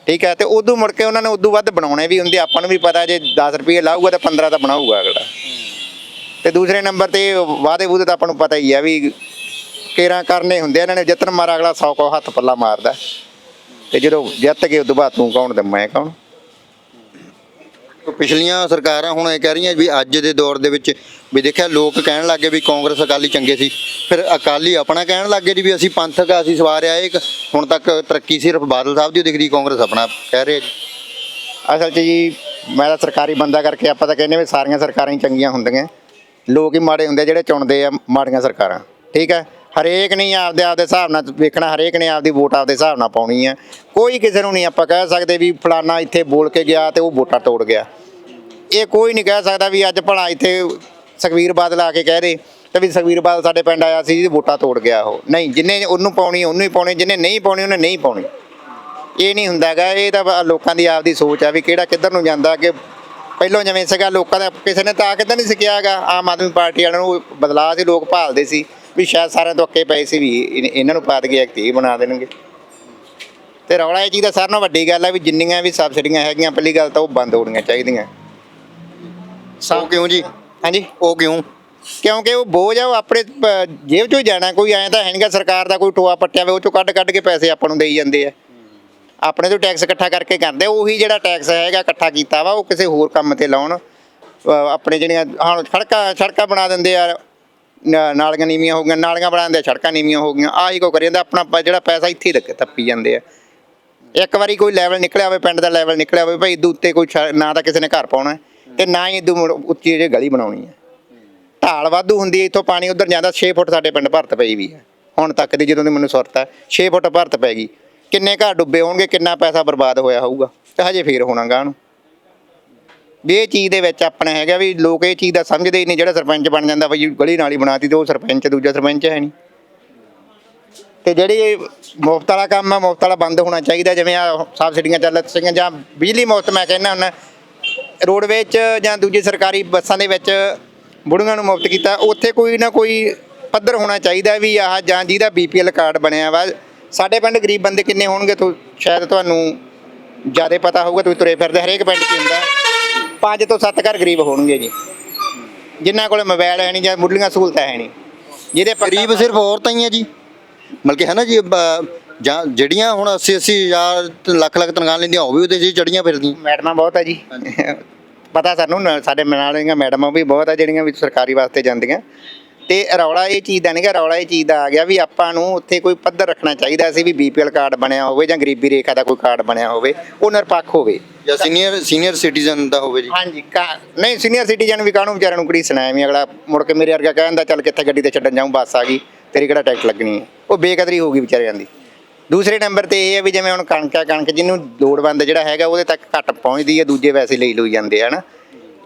ਠੀਕ ਹੈ? ਤੇ ਉਦੋਂ ਮੁੜ ਕੇ ਉਹਨਾਂ ਨੇ ਉਦੋਂ ਵੱਧ ਬਣਾਉਣੇ ਵੀ ਹੁੰਦੇ, ਆਪਾਂ ਨੂੰ ਵੀ ਪਤਾ ਜੇ 10 ਰੁਪਏ ਲਾਊਗਾ ਤਾਂ 15 ਤਾਂ ਬਣਾਊਗਾ ਅਗਲਾ। ਤੇ ਦੂਸਰੇ ਨੰਬਰ ਤੇ ਵਾਅਦੇ ਵੂਦੇ ਤਾਂ ਆਪਾਂ ਨੂੰ ਪਤਾ ਹੀ ਆ ਵੀ ਕੇਰਾਂ ਕਰਨੇ ਹੁੰਦੇ ਇਹਨਾਂ ਨੇ ਜਿੱਤਣ ਮਾਰਾ ਅਗਲਾ 100 ਕੋ ਹੱਥ ਪੱਲਾ ਮਾਰਦਾ। ਤੇ ਜਦੋਂ ਜਿੱਤ ਕੇ ਉਦੋਂ ਬਾਅਦ ਤੂੰ ਕੌਣ ਤੇ ਮੈਂ ਕੌਣ? ਪਿਛਲੀਆਂ ਸਰਕਾਰਾਂ ਹੁਣ ਇਹ ਕਹਿ ਰਹੀਆਂ ਵੀ ਅੱਜ ਦੇ ਦੌਰ ਦੇ ਵਿੱਚ ਵੀ ਦੇਖਿਆ ਲੋਕ ਕਹਿਣ ਲੱਗੇ ਵੀ ਕਾਂਗਰਸ ਅਕਾਲੀ ਚੰਗੇ ਸੀ। ਫਿਰ ਅਕਾਲੀ ਆਪਣਾ ਕਹਿਣ ਲੱਗੇ ਜੀ ਵੀ ਅਸੀਂ ਪੰਥਕ ਆ, ਅਸੀਂ ਸਵਾਰਿਆ ਇੱਕ ਹੁਣ ਤੱਕ ਤਰੱਕੀ ਸਿਰਫ ਬਾਦਲ ਸਾਹਿਬ ਦੀ ਦਿਖਦੀ ਕਾਂਗਰਸ ਆਪਣਾ ਕਹਿ ਰਹੇ ਜੀ। ਅਸਲ 'ਚ ਜੀ ਮੈਂ ਤਾਂ ਸਰਕਾਰੀ ਬੰਦਾ ਕਰਕੇ ਆਪਾਂ ਤਾਂ ਕਹਿੰਦੇ ਵੀ ਸਾਰੀਆਂ ਸਰਕਾਰਾਂ ਹੀ ਚੰਗੀਆਂ ਹੁੰਦੀਆਂ। ਲੋਕ ਹੀ ਮਾੜੇ ਹੁੰਦੇ ਜਿਹੜੇ ਚੁਣਦੇ ਆ ਮਾੜੀਆਂ ਸਰਕਾਰਾਂ। ਠੀਕ ਹੈ ਹਰੇਕ ਨੇ ਆਪਦੇ ਆਪਦੇ ਹਿਸਾਬ ਨਾਲ ਵੇਖਣਾ, ਹਰੇਕ ਨੇ ਆਪਦੀ ਵੋਟ ਆਪਦੇ ਹਿਸਾਬ ਨਾਲ ਪਾਉਣੀ ਹੈ ਕੋਈ ਕਿਸੇ ਨੂੰ ਨਹੀਂ ਆਪਾਂ ਕਹਿ ਸਕਦੇ ਵੀ ਫਲਾਨਾ ਇੱਥੇ ਬੋਲ ਕੇ ਗਿਆ ਤੇ ਉਹ ਵੋਟਾਂ ਤੋੜ ਗਿਆ। ਇਹ ਕੋਈ ਨਹੀਂ ਕਹਿ ਸਕਦਾ ਵੀ ਅੱਜ ਭਲਾ ਇੱਥੇ ਸੁਖਵੀਰ ਬਾਦਲ ਆ ਕੇ ਕਹਿ ਰਹੇ ਤੇ ਵੀ ਸੁਖਵੀਰ ਬਾਦਲ ਸਾਡੇ ਪਿੰਡ ਆਇਆ ਸੀ ਜੀ ਵੋਟਾਂ ਤੋੜ ਗਿਆ ਉਹ। ਨਹੀਂ, ਜਿੰਨੇ ਉਹਨੂੰ ਪਾਉਣੀ, ਉਹਨੂੰ ਹੀ ਪਾਉਣੀ ਜਿਹਨੇ ਨਹੀਂ ਪਾਉਣੀ, ਉਹਨੇ ਨਹੀਂ ਪਾਉਣੀ। ਇਹ ਨਹੀਂ ਹੁੰਦਾਗਾ, ਇਹ ਤਾਂ ਲੋਕਾਂ ਦੀ ਆਪਦੀ ਸੋਚ ਆ ਵੀ ਕਿਹੜਾ ਕਿੱਧਰ ਨੂੰ ਜਾਂਦਾ ਕਿ ਪਹਿਲਾਂ ਜਿਵੇਂ ਸੀਗਾ ਲੋਕਾਂ ਦਾ ਕਿਸੇ ਨੇ ਤਾਂ ਕਿੱਧਰ ਨਹੀਂ ਸਿੱਖਿਆਗਾ ਆਮ ਆਦਮੀ ਪਾਰਟੀ ਵਾਲਿਆਂ ਨੂੰ ਬਦਲਾਅ ਸੀ ਲੋਕ ਭਾਲਦੇ ਸੀ ਵੀ ਸ਼ਾਇਦ ਸਾਰਿਆਂ ਤੋਂ ਅੱਕੇ ਪਏ ਸੀ ਵੀ ਇਨ- ਇਹਨਾਂ ਨੂੰ ਪਾ ਦਈਏ ਐਕਟਿਵ ਬਣਾ ਦੇਣਗੇ। ਤੇ ਰੌਲਾ ਇਹ ਚੀਜ਼ ਦਾ ਸਾਰਿਆਂ ਨਾਲੋਂ ਵੱਡੀ ਗੱਲ ਆ ਵੀ ਜਿੰਨੀਆਂ ਵੀ ਸਬਸਿਡੀਆਂ ਹੈਗੀਆਂ ਪਹਿਲੀ ਗੱਲ ਤਾਂ ਉਹ ਬੰਦ ਹੋਣੀਆਂ ਚਾਹੀਦੀਆਂ। ਉਹ ਕਿਉਂ ਜੀ? ਹਾਂਜੀ? ਉਹ ਕਿਉਂ? ਕਿਉਂਕਿ ਉਹ ਬੋਝ ਆ ਉਹ ਆਪਣੇ ਪ- ਜੇਬ ਚੋਂ ਹੀ ਜਾਣਾ ਕੋਈ ਐਂ ਤਾਂ ਹੈ ਨਹੀਂਗਾ ਸਰਕਾਰ ਦਾ ਕੋਈ ਟੋਆ ਪੱਟਿਆ ਵੇ ਉਹ ਚੋਂ ਕੱਢ ਕੱਢ ਕੇ ਪੈਸੇ ਆਪਾਂ ਨੂੰ ਦੇਈ ਜਾਂਦੇ ਆ। ਆਪਣੇ ਤੋਂ ਟੈਕਸ ਇਕੱਠਾ ਕਰਕੇ ਕਰਦੇ, ਉਹੀ ਜਿਹੜਾ ਟੈਕਸ ਹੈਗਾ ਇਕੱਠਾ ਕੀਤਾ ਵਾ, ਉਹ ਕਿਸੇ ਹੋਰ ਕੰਮ ਤੇ ਲਾਉਣ। ਆਪਣੇ ਜਿਹੜੀਆਂ, ਹਾਂ, ਸੜਕਾਂ ਸੜਕਾਂ ਬਣਾ ਦਿੰਦੇ ਆ ਨਾਲੀਆਂ ਨੀਵੀਆਂ ਹੋ ਗਈਆਂ, ਨਾਲੀਆਂ ਬਣਾ ਦਿੰਦੇ ਆ, ਸੜਕਾਂ ਨੀਵੀਆਂ ਹੋ ਗਈਆਂ, ਆਹੀ ਕੋ ਕਰੀ ਜਾਂਦਾ, ਆਪਣਾ ਜਿਹੜਾ ਪੈਸਾ ਇੱਥੇ ਹੀ ਰੱਖ ਤੱਪੀ ਜਾਂਦੇ ਆ। ਇੱਕ ਵਾਰੀ ਕੋਈ ਲੈਵਲ ਨਿਕਲਿਆ ਹੋਵੇ, ਪਿੰਡ ਦਾ ਲੈਵਲ ਨਿਕਲਿਆ ਹੋਵੇ, ਭਾਈ ਇਦੋਂ ਉੱਤੇ ਕੋਈ ਨਾ ਤਾਂ ਕਿਸੇ ਨੇ ਘਰ ਪਾਉਣਾ ਹੈ ਤੇ ਨਾ ਹੀ ਇਦੋਂ ਉੱਚੀ ਜਿਹੀ ਗਲੀ ਬਣਾਉਣੀ ਹੈ ਢਾਲ ਵਾਧੂ ਹੁੰਦੀ ਹੈ ਇੱਥੋਂ ਪਾਣੀ ਉਧਰ ਜਾਂਦਾ 6 ਫੁੱਟ ਸਾਡੇ ਪਿੰਡ ਭਰਤ ਪਈ ਵੀ ਹੈ ਹੁਣ ਤੱਕ ਦੀ ਜਦੋਂ ਦੀ ਮੈਨੂੰ ਸੁਰਤ ਹੈ 6 ਫੁੱਟ ਭਰਤ ਪੈ ਗਈ। ਕਿੰਨੇ ਘਰ ਡੁੱਬੇ ਹੋਣਗੇ, ਕਿੰਨਾ ਪੈਸਾ ਬਰਬਾਦ ਹੋਇਆ ਹੋਊਗਾ, ਤੇ ਹਜੇ ਫੇਰ ਹੋਣਾ ਗਾ ਨੂੰ ਵੀ ਇਹ ਚੀਜ਼ ਦੇ ਵਿੱਚ ਆਪਣਾ ਹੈਗਾ ਵੀ ਲੋਕ ਇਹ ਚੀਜ਼ ਦਾ ਸਮਝਦੇ ਹੀ ਨਹੀਂ, ਜਿਹੜਾ ਸਰਪੰਚ ਬਣ ਜਾਂਦਾ ਬਈ ਗਲੀ ਨਾਲੀ ਬਣਾਤੀ ਤੇ ਉਹ ਸਰਪੰਚ, ਦੂਜਾ ਸਰਪੰਚ ਹੈ ਨਹੀਂ। ਤੇ ਜਿਹੜੀ ਮੁਫਤ ਵਾਲਾ ਕੰਮ ਆ, ਮੁਫਤ ਵਾਲਾ ਬੰਦ ਹੋਣਾ ਚਾਹੀਦਾ, ਜਿਵੇਂ ਆ ਸਬਸਿਡੀਆਂ ਚੱਲ ਸੀਗੀਆਂ ਜਾਂ ਬਿਜਲੀ ਮੁਫਤ ਮੈਂ ਕਹਿੰਦਾ ਹੁੰਦਾ, ਰੋਡਵੇਜ਼ 'ਚ ਜਾਂ ਦੂਜੀ ਸਰਕਾਰੀ ਬੱਸਾਂ ਦੇ ਵਿੱਚ ਬੁੜੀਆਂ ਨੂੰ ਮੁਫਤ ਕੀਤਾ, ਉੱਥੇ ਕੋਈ ਨਾ ਕੋਈ ਪੱਧਰ ਹੋਣਾ ਚਾਹੀਦਾ ਵੀ ਆਹ ਜਾਂ ਜਿਹਦਾ ਬੀਪੀਐਲ ਕਾਰਡ ਬਣਿਆ ਵਾ ਸਾਡੇ ਪਿੰਡ ਗਰੀਬ ਬੰਦੇ ਕਿੰਨੇ ਹੋਣਗੇ ਤੋ ਸ਼ਾਇਦ ਤੁਹਾਨੂੰ ਜ਼ਿਆਦਾ ਪਤਾ ਹੋਊਗਾ ਤੁਸੀਂ ਤੁਰੇ ਫਿਰਦੇ ਹਰੇਕ ਪਿੰਡ 'ਚ ਹੁੰਦਾ। ਪੰਜ ਤੋਂ ਸੱਤ ਘਰ ਗਰੀਬ ਹੋਣਗੇ ਜੀ। ਜਿਨ੍ਹਾਂ ਕੋਲ ਮੋਬਾਈਲ ਹੈ ਨਹੀਂ ਜਾਂ ਮੁੱਢਲੀਆਂ ਸਹੂਲਤਾਂ ਹੈ ਨਹੀਂ। ਜਿਹਦੇ ਗਰੀਬ ਸਿਰਫ ਔਰਤਾਂ ਹੀ ਆ ਜੀ। ਬਲਕਿ ਹੈ ਨਾ ਜੀ ਜਾਂ ਜਿਹੜੀਆਂ ਹੁਣ 80 80 ਹਜ਼ਾਰ ਲੱਖ ਲੱਖ ਤਨਖਾਹ ਲੈਂਦੀਆਂ ਉਹ ਵੀ ਉਹਦੇ 'ਚ ਹੀ ਚੜੀਆਂ ਫਿਰਦੀਆਂ। ਮੈਡਮਾਂ ਬਹੁਤ ਆ ਜੀ। ਪਤਾ ਸਾਨੂੰ ਸਾਡੇ ਨਾਲ ਦੀਆਂ ਮੈਡਮਾਂ ਵੀ ਬਹੁਤ ਆ ਜਿਹੜੀਆਂ ਵੀ ਸਰਕਾਰੀ ਵਾਸਤੇ ਜਾਂਦੀਆਂ। ਤੇ ਰੌਲਾ ਇਹ ਚੀਜ਼ ਦਾ ਨਹੀਂਗਾ ਰੌਲਾ ਇਹ ਚੀਜ਼ ਦਾ ਆ ਗਿਆ ਵੀ ਆਪਾਂ ਨੂੰ ਉੱਥੇ ਕੋਈ ਪੱਧਰ ਰੱਖਣਾ ਚਾਹੀਦਾ ਸੀ ਵੀ ਬੀਪੀਐਲ ਕਾਰਡ ਬਣਿਆ ਹੋਵੇ ਜਾਂ ਗਰੀਬੀ ਰੇਖਾ ਦਾ ਕੋਈ ਕਾਰਡ ਬਣਿਆ ਹੋਵੇ ਉਹ ਨਿਰਪੱਖ ਹੋਵੇ। ਜਾਂ ਸੀਨੀਅਰ ਸੀਨੀਅਰ ਸਿਟੀਜ਼ਨ ਦਾ ਹੋਵੇ ਜੀ। ਹਾਂਜੀ ਕਾ- ਨਹੀਂ ਸੀਨੀਅਰ ਸਿਟੀਜ਼ਨ ਵੀ ਕਾਹਨੂੰ ਵਿਚਾਰਿਆਂ ਨੂੰ ਘੜੀਸਣਾ ਐਵੇਂ ਅਗਲਾ ਮੁੜ ਕੇ ਮੇਰੇ ਵਰਗਾ ਕਹਿੰਦਾ ਚੱਲ ਕਿੱਥੇ ਗੱਡੀ ਤੇ ਛੱਡਣ ਜਾਊਂ ਬੱਸ ਆ ਗਈ ਤੇਰੀ ਕਿਹੜਾ ਟਿਕਟ ਲੱਗਣੀ ਹੈ? ਉਹ ਬੇਕਦਰੀ ਹੋਊਗੀ ਵਿਚਾਰਿਆਂ ਦੀ। ਦੂਸਰੇ ਨੰਬਰ ਤੇ ਇਹ ਹੈ ਵੀ ਜਿਵੇਂ ਹੁਣ ਕਣਕ ਆ ਕਣਕ ਜਿਹਨੂੰ ਲੋੜਵੰਦ ਜਿਹੜਾ ਹੈਗਾ ਉਹਦੇ ਤੱਕ ਘੱਟ ਪਹੁੰਚਦੀ ਹੈ ਦੂਜੇ ਵੈਸੇ ਲਈ ਲਈ ਜਾਂਦੇ ਆ ਨਾ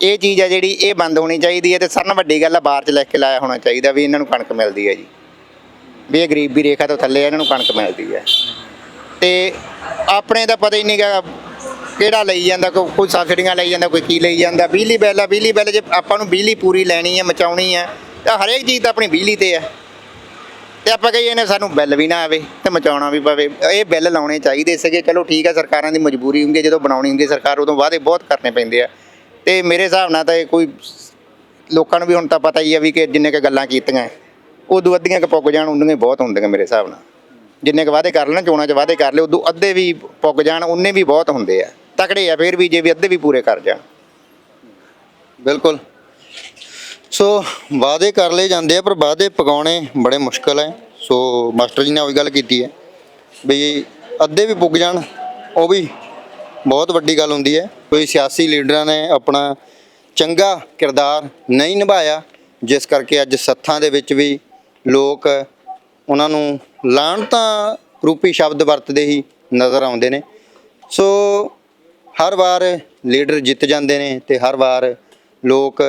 ਇਹ ਚੀਜ਼ ਆ ਜਿਹੜੀ ਇਹ ਬੰਦ ਹੋਣੀ ਚਾਹੀਦੀ ਹੈ ਤੇ ਸਾਰਿਆਂ ਨਾਲੋਂ ਵੱਡੀ ਗੱਲ ਆ ਬਾਹਰ ਚ ਲਿਖ ਕੇ ਲਾਇਆ ਹੋਣਾ ਚਾਹੀਦਾ ਵੀ ਇਹਨਾਂ ਨੂੰ ਕਣਕ ਮਿਲਦੀ ਹੈ ਜੀ। ਵੀ ਇਹ ਗਰੀਬੀ ਰੇਖਾ ਤੋਂ ਥੱਲੇ ਆ, ਇਹਨਾਂ ਨੂੰ ਕਣਕ ਮਿਲਦੀ ਹੈ ਤੇ ਆਪਣੇ ਤਾਂ ਪਤਾ ਹੀ ਨਹੀਂ ਗਾ ਕਿਹੜਾ ਲਈ ਜਾਂਦਾ ਕੋਈ ਕੋਈ ਸਬਸਿਡੀਆਂ ਲਈ ਜਾਂਦਾ ਕੋਈ ਕੀ ਲਈ ਜਾਂਦਾ। ਬਿਜਲੀ ਬਿੱਲ ਆ ਬਿਜਲੀ ਬਿੱਲ ਜੇ ਆਪਾਂ ਨੂੰ ਬਿਜਲੀ ਪੂਰੀ ਲੈਣੀ ਹੈ ਮਚਾਉਣੀ ਹੈ ਤਾਂ ਹਰੇਕ ਚੀਜ਼ ਤਾਂ ਆਪਣੀ ਬਿਜਲੀ ਤੇ ਹੈ ਤੇ ਆਪਾਂ ਕਹੀਏ ਨੇ ਸਾਨੂੰ ਬਿੱਲ ਵੀ ਨਾ ਆਵੇ ਤੇ ਮਚਾਉਣਾ ਵੀ ਪਵੇ। ਇਹ ਬਿੱਲ ਲਾਉਣੇ ਚਾਹੀਦੇ ਸੀਗੇ। ਚਲੋ ਠੀਕ ਹੈ ਸਰਕਾਰਾਂ ਦੀ ਮਜਬੂਰੀ ਹੁੰਦੀ ਹੈ ਜਦੋਂ ਬਣਾਉਣੀ ਹੁੰਦੀ ਹੈ ਸਰਕਾਰ ਉਦੋਂ ਵਾਅਦੇ ਬਹੁਤ ਕਰਨੇ ਪੈਂਦੇ ਆ। ਤੇ ਮੇਰੇ ਹਿਸਾਬ ਨਾਲ ਤਾਂ ਇਹ ਕੋਈ ਲੋਕਾਂ ਨੂੰ ਵੀ ਹੁਣ ਤਾਂ ਪਤਾ ਹੀ ਆ ਵੀ ਕਿ ਜਿੰਨੇ ਕ ਗੱਲਾਂ ਕੀਤੀਆਂ ਉਦੋਂ ਅੱਧੀਆਂ ਕ ਪੁੱਗ ਜਾਣ, ਉਨੀਆਂ ਹੀ ਬਹੁਤ ਹੁੰਦੀਆਂ ਮੇਰੇ ਹਿਸਾਬ ਨਾਲ। ਜਿੰਨੇ ਕ ਵਾਅਦੇ ਕਰ ਲੈਣ, ਚੋਣਾਂ 'ਚ ਵਾਅਦੇ ਕਰ ਲਏ ਉਦੋਂ ਅੱਧੇ ਵੀ ਪੁੱਗ ਜਾਣ, ਉਨੇ ਵੀ ਬਹੁਤ ਹੁੰਦੇ ਆ। ਤਕੜੇ ਆ ਫਿਰ ਵੀ, ਜੇ ਵੀ ਅੱਧੇ ਵੀ ਪੂਰੇ ਕਰ ਜਾਣ। ਬਿਲਕੁਲ। ਸੋ ਵਾਅਦੇ ਕਰ ਲਏ ਜਾਂਦੇ ਆ, ਪਰ ਵਾਅਦੇ ਪਕਾਉਣੇ ਬੜੇ ਮੁਸ਼ਕਲ ਹੈ ਸੋ ਮਾਸਟਰ ਜੀ ਨੇ ਉਹੀ ਗੱਲ ਕੀਤੀ ਹੈ ਵੀ ਅੱਧੇ ਵੀ ਪੁੱਗ ਜਾਣ, ਉਹ ਵੀ ਬਹੁਤ ਵੱਡੀ ਗੱਲ ਹੁੰਦੀ ਹੈ। ਕੋਈ ਸਿਆਸੀ ਲੀਡਰਾਂ ਨੇ ਆਪਣਾ ਚੰਗਾ ਕਿਰਦਾਰ ਨਹੀਂ ਨਿਭਾਇਆ, ਜਿਸ ਕਰਕੇ ਅੱਜ ਸੱਥਾਂ ਦੇ ਵਿੱਚ ਵੀ ਲੋਕ ਉਹਨਾਂ ਨੂੰ ਲਾਹਣਤਾਂ ਰੂਪੀ ਸ਼ਬਦ ਵਰਤਦੇ ਹੀ ਨਜ਼ਰ ਆਉਂਦੇ ਨੇ। ਸੋ ਹਰ ਵਾਰ ਲੀਡਰ ਜਿੱਤ ਜਾਂਦੇ ਨੇ ਤੇ ਹਰ ਵਾਰ ਲੋਕ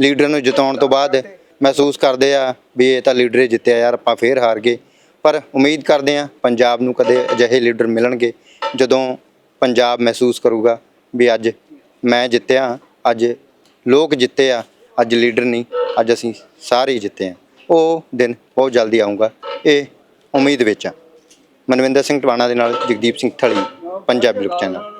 ਲੀਡਰ ਨੂੰ ਜਿਤਾਉਣ ਤੋਂ ਬਾਅਦ ਮਹਿਸੂਸ ਕਰਦੇ ਆ ਵੀ ਇਹ ਤਾਂ ਲੀਡਰ ਜਿੱਤਿਆ ਯਾਰ, ਆਪਾਂ ਫੇਰ ਹਾਰ ਗਏ। ਪਰ ਉਮੀਦ ਕਰਦੇ ਹਾਂ ਪੰਜਾਬ ਨੂੰ ਕਦੇ ਅਜਿਹੇ ਲੀਡਰ ਮਿਲਣਗੇ, ਜਦੋਂ ਪੰਜਾਬ ਮਹਿਸੂਸ ਕਰੂਗਾ ਵੀ ਅੱਜ ਮੈਂ ਜਿੱਤਿਆ, ਅੱਜ ਲੋਕ ਜਿੱਤੇ ਆ ਅੱਜ ਲੀਡਰ ਨਹੀਂ, ਅੱਜ ਅਸੀਂ ਸਾਰੇ ਹੀ ਜਿੱਤੇ ਆ। ਉਹ ਦਿਨ ਬਹੁਤ ਜਲਦੀ ਆਊਗਾ। ਇਹ ਉਮੀਦ ਵਿੱਚ ਆ। ਮਨਵਿੰਦਰ ਸਿੰਘ ਟਵਾਣਾ ਦੇ ਨਾਲ ਜਗਦੀਪ ਸਿੰਘ ਥਲੀ ਪੰਜਾਬੀ ਲੋਕ ਚੈਨਲ।